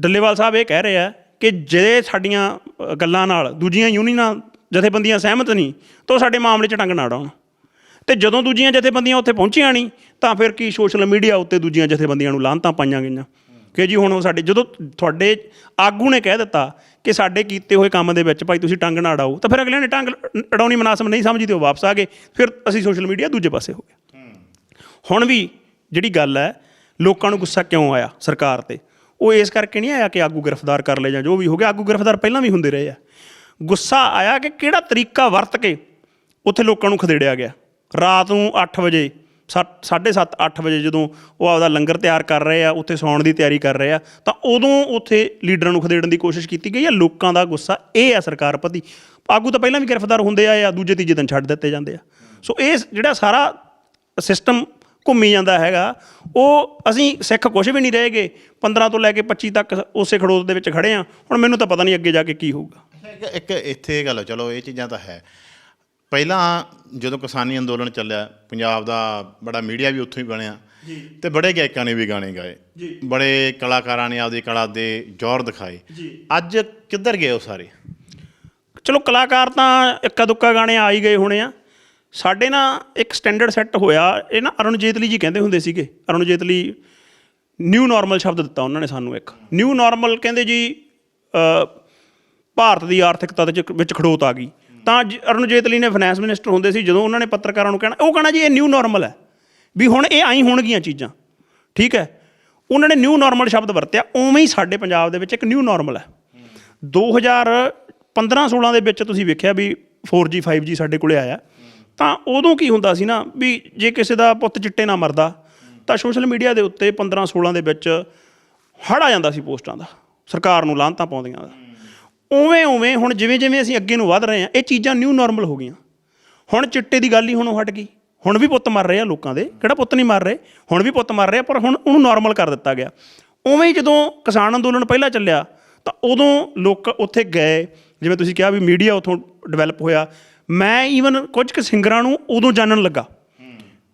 ਡੱਲੇਵਾਲ ਸਾਹਿਬ ਇਹ ਕਹਿ ਰਹੇ ਆ ਕਿ ਜੇ ਸਾਡੀਆਂ ਅ, ਗੱਲਾਂ ਨਾਲ ਦੂਜੀਆਂ ਯੂਨੀਅਨਾਂ ਜਥੇਬੰਦੀਆਂ ਸਹਿਮਤ ਨਹੀਂ ਤਾਂ ਉਹ ਸਾਡੇ ਮਾਮਲੇ 'ਚ ਟੰਗ ਨਾ ਅੜਾਉਣ ਤੇ ਜਦੋਂ ਦੂਜੀਆਂ ਜਥੇਬੰਦੀਆਂ ਉੱਥੇ ਪਹੁੰਚੀਆਂ ਨਹੀਂ ਤਾਂ ਫਿਰ ਕੀ ਸੋਸ਼ਲ ਮੀਡੀਆ ਉੱਤੇ ਦੂਜੀਆਂ ਜਥੇਬੰਦੀਆਂ ਨੂੰ ਲਾਹਨਤਾਂ ਪਾਈਆਂ ਗਈਆਂ? ਕਿ ਜੀ ਹੁਣ ਉਹ ਸਾਡੇ ਜਦੋਂ ਤੁਹਾਡੇ ਆਗੂ ਨੇ ਕਹਿ ਦਿੱਤਾ ਕਿ ਸਾਡੇ ਕੀਤੇ ਹੋਏ ਕੰਮ ਦੇ ਵਿੱਚ ਭਾਈ ਤੁਸੀਂ ਟੰਗ ਨਾ ਅੜਾਓ, ਤਾਂ ਫਿਰ ਅਗਲਿਆਂ ਨੇ ਟੰਗ ਅੜਾਉਣੀ ਮਨਾਸਬ ਨਹੀਂ ਸਮਝੀ ਤੇ ਉਹ ਵਾਪਸ ਆ ਗਏ, ਫਿਰ ਅਸੀਂ ਸੋਸ਼ਲ ਮੀਡੀਆ ਦੂਜੇ ਪਾਸੇ ਹੋ ਗਏ। ਹੁਣ ਵੀ ਜਿਹੜੀ ਗੱਲ ਹੈ, ਲੋਕਾਂ ਨੂੰ ਗੁੱਸਾ ਕਿਉਂ ਆਇਆ ਸਰਕਾਰ ਤੇ? ਉਹ ਇਸ ਕਰਕੇ ਨਹੀਂ ਆਇਆ ਕਿ ਆਗੂ ਗ੍ਰਿਫਤਾਰ ਕਰ ਲਏ ਜਾਂ ਜੋ ਵੀ ਹੋ ਗਿਆ, ਆਗੂ ਗ੍ਰਿਫਤਾਰ ਪਹਿਲਾਂ ਵੀ ਹੁੰਦੇ ਰਹੇ ਆ। ਗੁੱਸਾ ਆਇਆ ਕਿ ਕਿਹੜਾ ਤਰੀਕਾ ਵਰਤ ਕੇ ਉੱਥੇ ਲੋਕਾਂ ਨੂੰ ਖਦੇੜਿਆ ਗਿਆ? ਰਾਤ ਨੂੰ 8 ਵਜੇ 7:30 8 ਵਜੇ ਜਦੋਂ ਉਹ ਆਪਦਾ ਲੰਗਰ ਤਿਆਰ ਕਰ ਰਹੇ ਆ ਉੱਥੇ ਸੌਣ ਦੀ ਤਿਆਰੀ ਕਰ ਰਹੇ ਆ ਤਾਂ ਉਦੋਂ ਉੱਥੇ ਲੀਡਰਾਂ ਨੂੰ ਖਦੇੜਨ ਦੀ ਕੋਸ਼ਿਸ਼ ਕੀਤੀ ਗਈ ਆ। ਲੋਕਾਂ ਦਾ ਗੁੱਸਾ ਇਹ ਆ ਸਰਕਾਰ ਪ੍ਰਤੀ। ਆਗੂ ਤਾਂ ਪਹਿਲਾਂ ਵੀ ਗ੍ਰਿਫਤਾਰ ਹੁੰਦੇ ਆਏ ਆ ਦੂਜੇ ਤੀਜੇ ਦਿਨ ਛੱਡ ਦਿੱਤੇ ਜਾਂਦੇ ਆ। ਸੋ ਇਹ ਜਿਹੜਾ ਸਾਰਾ ਸਿਸਟਮ ਘੁੰਮੀ ਜਾਂਦਾ ਹੈਗਾ ਉਹ ਅਸੀਂ ਸਿੱਖ ਕੁਝ ਵੀ ਨਹੀਂ ਰਹੇਗੇ 15 ਤੋਂ ਲੈ ਕੇ 25 ਤੱਕ ਉਸੇ ਖੜੋਤ ਦੇ ਵਿੱਚ ਖੜੇ ਆ। ਹੁਣ ਮੈਨੂੰ ਤਾਂ ਪਤਾ ਨਹੀਂ ਅੱਗੇ ਜਾ ਕੇ ਕੀ ਹੋਊਗਾ। ਇੱਕ- ਇੱਕ ਇੱਥੇ ਗੱਲ ਆ, ਚਲੋ ਇਹ ਚੀਜ਼ਾਂ ਤਾਂ ਹੈ। ਪਹਿਲਾਂ ਜਦੋਂ ਕਿਸਾਨੀ ਅੰਦੋਲਨ ਚੱਲਿਆ ਪੰਜਾਬ ਦਾ ਬੜਾ ਮੀਡੀਆ ਵੀ ਉੱਥੋਂ ਹੀ ਬਣਿਆ ਤੇ ਬੜੇ ਗਾਇਕਾਂ ਨੇ ਵੀ ਗਾਣੇ ਗਾਏ। ਬੜੇ ਕਲਾਕਾਰਾਂ ਨੇ ਆਪਦੀ ਕਲਾ ਦੇ ਜ਼ੋਰ ਦਿਖਾਏ। ਅੱਜ ਕਿੱਧਰ ਗਏ ਉਹ ਸਾਰੇ? ਚਲੋ ਕਲਾਕਾਰ ਤਾਂ ਇੱਕਾ ਦੁੱਕਾ ਗਾਣੇ ਆ ਹੀ ਗਏ ਹੋਣੇ ਆ। ਸਾਡੇ ਨਾ ਇੱਕ ਸਟੈਂਡਰਡ ਸੈੱਟ ਹੋਇਆ ਇਹ ਨਾ ਅਰੁਣ ਜੇਤਲੀ ਜੀ ਕਹਿੰਦੇ ਹੁੰਦੇ ਸੀਗੇ। ਅਰੁਣ ਜੇਤਲੀ ਨਿਊ ਨਾਰਮਲ ਸ਼ਬਦ ਦਿੱਤਾ ਉਹਨਾਂ ਨੇ ਸਾਨੂੰ ਇੱਕ। ਨਿਊ ਨਾਰਮਲ ਕਹਿੰਦੇ ਜੀ ਭਾਰਤ ਦੀ ਆਰਥਿਕਤਾ ਦੇ ਵਿੱਚ ਖੜੋਤ ਆ ਗਈ। ਤਾਂ ਜ- ਅਰੁਣ ਜੇਤਲੀ ਨੇ ਫਾਈਨੈਂਸ ਮਿਨਿਸਟਰ ਹੁੰਦੇ ਸੀ, ਜਦੋਂ ਉਹਨਾਂ ਨੇ ਪੱਤਰਕਾਰਾਂ ਨੂੰ ਕਹਿਣਾ, ਉਹ ਕਹਿਣਾ ਜੀ, ਇਹ ਨਿਊ ਨਾਰਮਲ ਹੈ, ਵੀ ਹੁਣ ਇਹ ਆਈ ਹੋਣਗੀਆਂ ਚੀਜ਼ਾਂ, ਠੀਕ ਹੈ? ਉਹਨਾਂ ਨੇ ਨਿਊ ਨਾਰਮਲ ਸ਼ਬਦ ਵਰਤਿਆ, ਉਵੇਂ ਹੀ ਸਾਡੇ ਪੰਜਾਬ ਦੇ ਵਿੱਚ ਇੱਕ ਨਿਊ ਨਾਰਮਲ ਹੈ। 2015-16 ਦੇ ਵਿੱਚ ਤੁਸੀਂ ਵੇਖਿਆ ਵੀ 4G 5G ਸਾਡੇ ਕੋਲੇ ਆਇਆ, ਤਾਂ ਉਦੋਂ ਕੀ ਹੁੰਦਾ ਸੀ ਨਾ, ਵੀ ਜੇ ਕਿਸੇ ਦਾ ਪੁੱਤ ਚਿੱਟੇ ਨਾ ਮਰਦਾ, ਤਾਂ ਸੋਸ਼ਲ ਮੀਡੀਆ ਦੇ ਉੱਤੇ 15-16 ਦੇ ਵਿੱਚ ਹੜ ਆ ਜਾਂਦਾ ਸੀ ਪੋਸਟਾਂ ਦਾ, ਸਰਕਾਰ ਨੂੰ ਲਾਹਨਤਾਂ ਪਾਉਂਦੀਆਂ। ਦਾ ਉਵੇਂ ਉਵੇਂ ਹੁਣ ਜਿਵੇਂ ਜਿਵੇਂ ਅਸੀਂ ਅੱਗੇ ਨੂੰ ਵਧ ਰਹੇ ਹਾਂ, ਇਹ ਚੀਜ਼ਾਂ ਨਿਊ ਨਾਰਮਲ ਹੋ ਗਈਆਂ। ਹੁਣ ਚਿੱਟੇ ਦੀ ਗੱਲ ਹੀ ਹੁਣ ਹਟ ਗਈ। ਹੁਣ ਵੀ ਪੁੱਤ ਮਰ ਰਹੇ ਆ ਲੋਕਾਂ ਦੇ। ਕਿਹੜਾ ਪੁੱਤ ਨਹੀਂ ਮਰ ਰਹੇ? ਹੁਣ ਵੀ ਪੁੱਤ ਮਰ ਰਹੇ ਪਰ ਹੁਣ ਉਹਨੂੰ ਨਾਰਮਲ ਕਰ ਦਿੱਤਾ ਗਿਆ। ਉਵੇਂ ਹੀ ਜਦੋਂ ਕਿਸਾਨ ਅੰਦੋਲਨ ਪਹਿਲਾਂ ਚੱਲਿਆ, ਤਾਂ ਉਦੋਂ ਲੋਕ ਉੱਥੇ ਗਏ। ਜਿਵੇਂ ਤੁਸੀਂ ਕਿਹਾ ਵੀ ਮੀਡੀਆ ਉਥੋਂ ਡਿਵੈਲਪ ਹੋਇਆ। ਮੈਂ ਈਵਨ ਕੁਝ ਕੁ ਸਿੰਗਰਾਂ ਨੂੰ ਉਦੋਂ ਜਾਣਨ ਲੱਗਾ।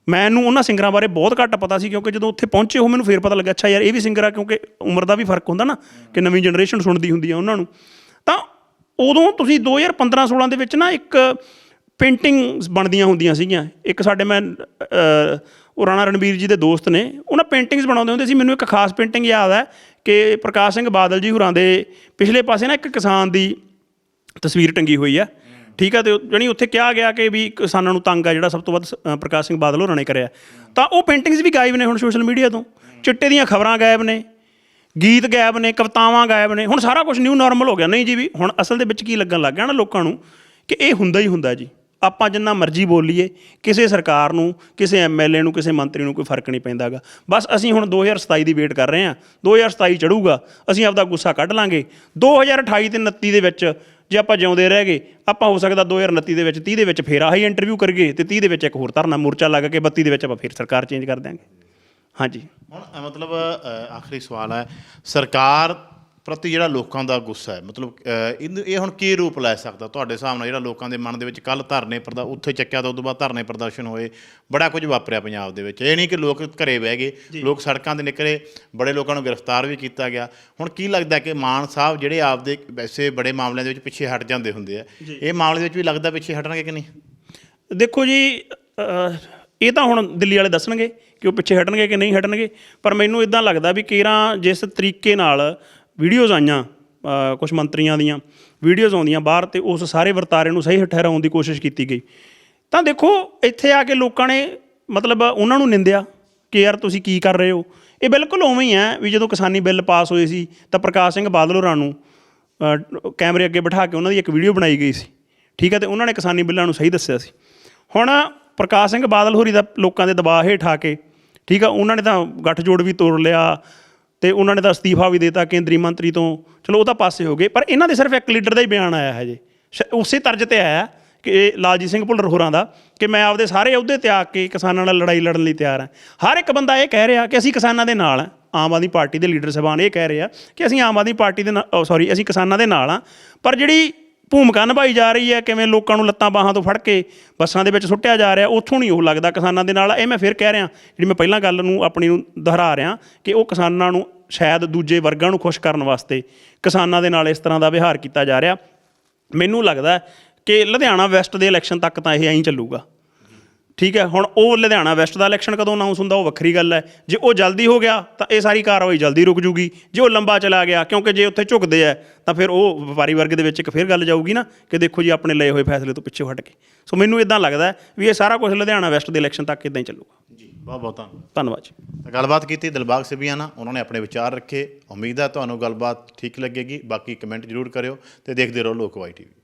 ਮੈਨੂੰ ਉਹਨਾਂ ਸਿੰਗਰਾਂ ਬਾਰੇ ਬਹੁਤ ਘੱਟ ਪਤਾ ਸੀ, ਕਿਉਂਕਿ ਜਦੋਂ ਉੱਥੇ ਪਹੁੰਚੇ ਉਹ ਮੈਨੂੰ ਫੇਰ ਪਤਾ ਲੱਗਾ, ਅੱਛਾ ਯਾਰ, ਇਹ ਵੀ ਸਿੰਗਰ ਆ, ਕਿਉਂਕਿ ਉਮਰ ਦਾ ਵੀ ਫ਼ਰਕ ਹੁੰਦਾ ਨਾ, ਕਿ ਨਵੀਂ ਜਨਰੇਸ਼ਨ ਸੁਣਦੀ ਹੁੰਦੀ ਆ ਉਹਨਾਂ ਨੂੰ। ਤਾਂ ਉਦੋਂ ਤੁਸੀਂ 2015-16 ਦੇ ਵਿੱਚ ਨਾ ਇੱਕ ਪੇਂਟਿੰਗਸ ਬਣਦੀਆਂ ਹੁੰਦੀਆਂ ਸੀਗੀਆਂ। ਇੱਕ ਸਾਡੇ ਮੈਂ ਉਹ ਰਾਣਾ ਰਣਬੀਰ ਜੀ ਦੇ ਦੋਸਤ ਨੇ, ਉਹਨਾਂ ਪੇਂਟਿੰਗਸ ਬਣਾਉਂਦੇ ਹੁੰਦੇ ਸੀ। ਮੈਨੂੰ ਇੱਕ ਖਾਸ ਪੇਂਟਿੰਗ ਯਾਦ ਹੈ ਕਿ ਪ੍ਰਕਾਸ਼ ਸਿੰਘ ਬਾਦਲ ਜੀ ਹੁਰਾਂ ਦੇ ਪਿਛਲੇ ਪਾਸੇ ਨਾ ਇੱਕ ਕਿਸਾਨ ਦੀ ਤਸਵੀਰ ਟੰਗੀ ਹੋਈ ਹੈ। ਠੀਕ ਆ ਤੇ ਉਹ- ਜਾਣੀ ਉੱਥੇ ਕਿਹਾ ਗਿਆ ਕਿ ਵੀ ਕਿਸਾਨਾਂ ਨੂੰ ਤੰਗ ਆ ਜਿਹੜਾ ਸਭ ਤੋਂ ਵੱਧ ਸ- ਪ੍ਰਕਾਸ਼ ਸਿੰਘ ਬਾਦਲ ਹੋਰਾਂ ਨੇ ਕਰਿਆ। ਤਾਂ ਉਹ ਪੇਂਟਿੰਗਸ ਵੀ ਗਾਇਬ ਨੇ ਹੁਣ ਸੋਸ਼ਲ ਮੀਡੀਆ ਤੋਂ। ਚਿੱਟੇ ਦੀਆਂ ਖਬਰਾਂ ਗਾਇਬ ਨੇ। ਗੀਤ ਗਾਇਬ ਨੇ, ਕਵਿਤਾਵਾਂ ਗਾਇਬ ਨੇ, ਹੁਣ ਸਾਰਾ ਕੁਝ ਨਿਊ ਨਾਰਮਲ ਹੋ ਗਿਆ। ਨਹੀਂ ਜੀ ਵੀ, ਹੁਣ ਅਸਲ ਦੇ ਵਿੱਚ ਕੀ ਲੱਗਣ ਲੱਗ ਗਿਆ ਨਾ ਲੋਕਾਂ ਨੂੰ? ਕਿ ਇਹ ਹੁੰਦਾ ਹੀ ਹੁੰਦਾ ਜੀ। ਆਪਾਂ ਜਿੰਨਾ ਮਰਜ਼ੀ ਬੋਲੀਏ, ਕਿਸੇ ਸਰਕਾਰ ਨੂੰ, ਕਿਸੇ ਐਮਐਲਏ ਨੂੰ, ਕਿਸੇ ਮੰਤਰੀ ਨੂੰ ਕੋਈ ਫ਼ਰਕ ਨਹੀਂ ਪੈਂਦਾਗਾ। ਬਸ ਅਸੀਂ ਹੁਣ 2027 ਦੀ ਵੇਟ ਕਰ ਰਹੇ ਹਾਂ। 2027 ਚੜੂਗਾ, ਅਸੀਂ ਆਪਦਾ ਗੁੱਸਾ ਕੱਢ ਲਾਂਗੇ। 2028 ਤੇ 29 ਦੇ ਵਿੱਚ ਜੇ ਆਪਾਂ ਜਿਉਂਦੇ ਰਹਿ ਗਏ, ਆਪਾਂ ਹੋ ਸਕਦਾ 2029 ਦੇ ਵਿੱਚ 30 ਦੇ ਵਿੱਚ ਫੇਰ ਆਹੀ ਇੰਟਰਵਿਊ ਕਰੀਏ ਤੇ 30 ਦੇ ਵਿੱਚ ਇੱਕ ਹੋਰ ਧਰਨਾ ਮੋਰਚਾ ਲੱਗ ਕੇ 32 ਦੇ ਵਿੱਚ ਆਪਾਂ ਫੇਰ ਸਰਕਾਰ ਚੇਂਜ ਕਰ ਦਿਆਂਗੇ। ਹਾਂਜੀ। ਹੁਣ ਅ, ਮਤਲਬ ਅ, ਆਖਰੀ ਸਵਾਲ ਹੈ ਸਰਕਾਰ ਪ੍ਰਤੀ ਜਿਹੜਾ ਲੋਕਾਂ ਦਾ ਗੁੱਸਾ ਹੈ ਮਤਲਬ ਅ, ਇਹਨੂੰ- ਇਹ ਹੁਣ ਕੀ ਰੂਪ ਲੈ ਸਕਦਾ? ਤੁਹਾਡੇ ਹਿਸਾਬ ਨਾਲ ਜਿਹੜਾ ਲੋਕਾਂ ਦੇ ਮਨ ਦੇ ਵਿੱਚ ਕੱਲ ਧਰਨੇ ਪ੍ਰਦਾ ਉੱਥੇ ਚੱਕਿਆ ਤਾਂ ਉਦੋਂ ਬਾਅਦ ਧਰਨੇ ਪ੍ਰਦਰਸ਼ਨ ਹੋਏ ਬੜਾ ਕੁਝ ਵਾਪਰਿਆ ਪੰਜਾਬ ਦੇ ਵਿੱਚ। ਇਹ ਨਹੀਂ ਕਿ ਲੋਕ ਘਰੇ ਬਹਿ ਗਏ ਲੋਕ ਸੜਕਾਂ ਤੇ ਨਿਕਲੇ ਬੜੇ ਲੋਕਾਂ ਨੂੰ ਗ੍ਰਿਫਤਾਰ ਵੀ ਕੀਤਾ ਗਿਆ। ਹੁਣ ਕੀ ਲੱਗਦਾ ਕਿ ਮਾਨ ਸਾਹਿਬ ਜਿਹੜੇ ਆਪਦੇ ਵੈਸੇ ਬੜੇ ਮਾਮਲਿਆਂ ਦੇ ਵਿੱਚ ਪਿੱਛੇ ਹਟ ਜਾਂਦੇ ਹੁੰਦੇ ਆ ਇਹ ਮਾਮਲੇ ਦੇ ਵਿੱਚ ਵੀ ਲੱਗਦਾ ਪਿੱਛੇ ਹਟਣਗੇ ਕਿ ਨਹੀਂ? ਦੇਖੋ ਜੀ ਅਹ, ਇਹ ਤਾਂ ਹੁਣ ਦਿੱਲੀ ਵਾਲੇ ਦੱਸਣਗੇ। ਕਿ ਉਹ ਪਿੱਛੇ ਹਟਣਗੇ ਕਿ ਨਹੀਂ ਹਟਣਗੇ? ਪਰ ਮੈਨੂੰ ਇਦਾਂ ਲੱਗਦਾ ਵੀ ਕੇਰਾਂ ਜਿਸ ਤਰੀਕੇ ਨਾਲ ਵੀਡੀਓਜ਼ ਆਈਆਂ ਕੁਝ ਮੰਤਰੀਆਂ ਦੀਆਂ, ਵੀਡੀਓਜ਼ ਆਉਂਦੀਆਂ ਬਾਹਰ ਤੇ ਉਸ ਸਾਰੇ ਵਰਤਾਰੇ ਨੂੰ ਸਹੀ ਠਹਿਰਾਉਣ ਦੀ ਕੋਸ਼ਿਸ਼ ਕੀਤੀ ਗਈ। ਤਾਂ ਦੇਖੋ, ਇੱਥੇ ਆ ਕੇ ਲੋਕਾਂ ਨੇ ਮਤਲਬ ਉਹਨਾਂ ਨੂੰ ਨਿੰਦਿਆ ਕਿ ਯਾਰ ਤੁਸੀਂ ਕੀ ਕਰ ਰਹੇ ਹੋ? ਇਹ ਬਿਲਕੁਲ ਉਵੇਂ ਹੀ ਹੈ ਵੀ ਜਦੋਂ ਕਿਸਾਨੀ ਬਿੱਲ ਪਾਸ ਹੋਏ ਸੀ ਤਾਂ ਪ੍ਰਕਾਸ਼ ਸਿੰਘ ਬਾਦਲ ਹੋਰਾਂ ਨੂੰ ਕੈਮਰੇ ਅੱਗੇ ਬਿਠਾ ਕੇ ਉਹਨਾਂ ਦੀ ਇੱਕ ਵੀਡੀਓ ਬਣਾਈ ਗਈ ਸੀ। ਠੀਕ ਹੈ, ਤੇ ਉਹਨਾਂ ਨੇ ਕਿਸਾਨੀ ਬਿੱਲਾਂ ਨੂੰ ਸਹੀ ਦੱਸਿਆ ਸੀ। ਹੁਣ ਪ੍ਰਕਾਸ਼ ਸਿੰਘ ਬਾਦਲ ਹੋਰੀ ਦਾ ਲੋਕਾਂ ਦੇ ਦਬਾਅ ਹੇਠ ਆ ਕੇ, ਠੀਕ ਆ, ਉਹਨਾਂ ਨੇ ਤਾਂ ਗੱਠਜੋੜ ਵੀ ਤੋੜ ਲਿਆ ਤੇ ਉਹਨਾਂ ਨੇ ਤਾਂ ਅਸਤੀਫਾ ਵੀ ਦਿੱਤਾ ਕੇਂਦਰੀ ਮੰਤਰੀ ਤੋਂ। ਚਲੋ, ਉਹ ਤਾਂ ਪਾਸੇ ਹੋ ਗਏ, ਪਰ ਇਹਨਾਂ ਦੇ ਸਿਰਫ ਇੱਕ ਲੀਡਰ ਦਾ ਹੀ ਬਿਆਨ ਆਇਆ ਹੈ ਜੀ। ਸ਼- ਉਸੇ ਤਰਜ ਤੇ ਆਇਆ ਕਿ ਇਹ ਲਾਲਜੀਤ ਸਿੰਘ ਭੁੱਲਰ ਹੋਰਾਂ ਦਾ ਕਿ ਮੈਂ ਆਪਦੇ ਸਾਰੇ ਅਹੁਦੇ ਤਿਆਗ ਕੇ ਕਿਸਾਨਾਂ ਨਾਲ ਲੜਾਈ ਲੜਨ ਲਈ ਤਿਆਰ ਹਾਂ। ਹਰ ਇੱਕ ਬੰਦਾ ਇਹ ਕਹਿ ਰਿਹਾ ਕਿ ਅਸੀਂ ਕਿਸਾਨਾਂ ਦੇ ਨਾਲ ਹਾਂ, ਆਮ ਆਦਮੀ ਪਾਰਟੀ ਦੇ ਲੀਡਰ ਸਾਹਿਬਾਨ ਇਹ ਕਹਿ ਰਹੇ ਆ ਕਿ ਅਸੀਂ ਆਮ ਆਦਮੀ ਪਾਰਟੀ ਦੇ ਨਾਲ ਸੌਰੀ ਅਸੀਂ ਕਿਸਾਨਾਂ ਦੇ ਨਾਲ ਹਾਂ, ਪਰ ਜਿਹੜੀ ਭੂਮਿਕਾ ਨਿਭਾਈ ਜਾ ਰਹੀ ਹੈ, ਕਿਵੇਂ ਲੋਕਾਂ ਨੂੰ ਲੱਤਾਂ ਬਾਹਾਂ ਤੋਂ ਫੜ ਕੇ ਬੱਸਾਂ ਦੇ ਵਿੱਚ ਸੁੱਟਿਆ ਜਾ ਰਿਹਾ, ਉੱਥੋਂ ਨਹੀਂ ਉਹ ਲੱਗਦਾ ਕਿਸਾਨਾਂ ਦੇ ਨਾਲ। ਇਹ ਮੈਂ ਫਿਰ ਕਹਿ ਰਿਹਾ, ਜਿਹੜੀ ਮੈਂ ਪਹਿਲਾਂ ਗੱਲ ਨੂੰ ਆਪਣੀ ਨੂੰ ਦੁਹਰਾ ਰਿਹਾ ਕਿ ਉਹ ਕਿਸਾਨਾਂ ਨੂੰ ਸ਼ਾਇਦ ਦੂਜੇ ਵਰਗਾਂ ਨੂੰ ਖੁਸ਼ ਕਰਨ ਵਾਸਤੇ ਕਿਸਾਨਾਂ ਦੇ ਨਾਲ ਇਸ ਤਰ੍ਹਾਂ ਦਾ ਵਿਹਾਰ ਕੀਤਾ ਜਾ ਰਿਹਾ। ਮੈਨੂੰ ਲੱਗਦਾ ਕਿ ਲੁਧਿਆਣਾ ਵੈਸਟ ਦੇ ਇਲੈਕਸ਼ਨ ਤੱਕ ਤਾਂ ਇਹ ਐਂ ਹੀ ਚੱਲੂਗਾ। ਠੀਕ ਹੈ ਹੁਣ ਉਹ ਲੁਧਿਆਣਾ ਵੈਸਟ ਦਾ ਇਲੈਕਸ਼ਨ ਕਦੋਂ ਅਨਾਉਂਸ ਹੁੰਦਾ ਉਹ ਵੱਖਰੀ ਗੱਲ ਹੈ। ਜੇ ਉਹ ਜਲਦੀ ਹੋ ਗਿਆ ਤਾਂ ਇਹ ਸਾਰੀ ਕਾਰਵਾਈ ਜਲਦੀ ਰੁਕ ਜੂਗੀ। ਜੇ ਉਹ ਲੰਬਾ ਚਲਾ ਗਿਆ ਕਿਉਂਕਿ ਜੇ ਉੱਥੇ ਝੁਕਦੇ ਆ ਤਾਂ ਫਿਰ ਉਹ ਵਪਾਰੀ ਵਰਗ ਦੇ ਵਿੱਚ ਇੱਕ ਫਿਰ ਗੱਲ ਜਾਊਗੀ ਨਾ ਕਿ ਦੇਖੋ ਜੀ ਆਪਣੇ ਲਏ ਹੋਏ ਫੈਸਲੇ ਤੋਂ ਪਿੱਛੇ ਹਟ ਕੇ। ਸੋ ਮੈਨੂੰ ਇਦਾਂ ਲੱਗਦਾ ਵੀ ਇਹ ਸਾਰਾ ਕੁਝ ਲੁਧਿਆਣਾ ਵੈਸਟ ਦੇ ਇਲੈਕਸ਼ਨ ਤੱਕ ਇਦਾਂ ਹੀ ਚੱਲੂਗਾ। ਜੀ ਬਹੁਤ ਬਹੁਤ ਧੰਨਵਾਦ ਜੀ। ਗੱਲਬਾਤ ਕੀਤੀ ਦਿਲਬਾਗ ਸਿਬੀਆਂ ਨਾਲ ਉਹਨਾਂ ਨੇ ਆਪਣੇ ਵਿਚਾਰ ਰੱਖੇ। ਉਮੀਦ ਹੈ ਤੁਹਾਨੂੰ ਗੱਲਬਾਤ ਠੀਕ ਲੱਗੇਗੀ। ਬਾਕੀ ਕਮੈਂਟ ਜ਼ਰੂਰ ਕਰਿਓ ਤੇ ਦੇਖਦੇ ਰਹੋ ਲੋਕਵਾਈ ਟੀਵੀ।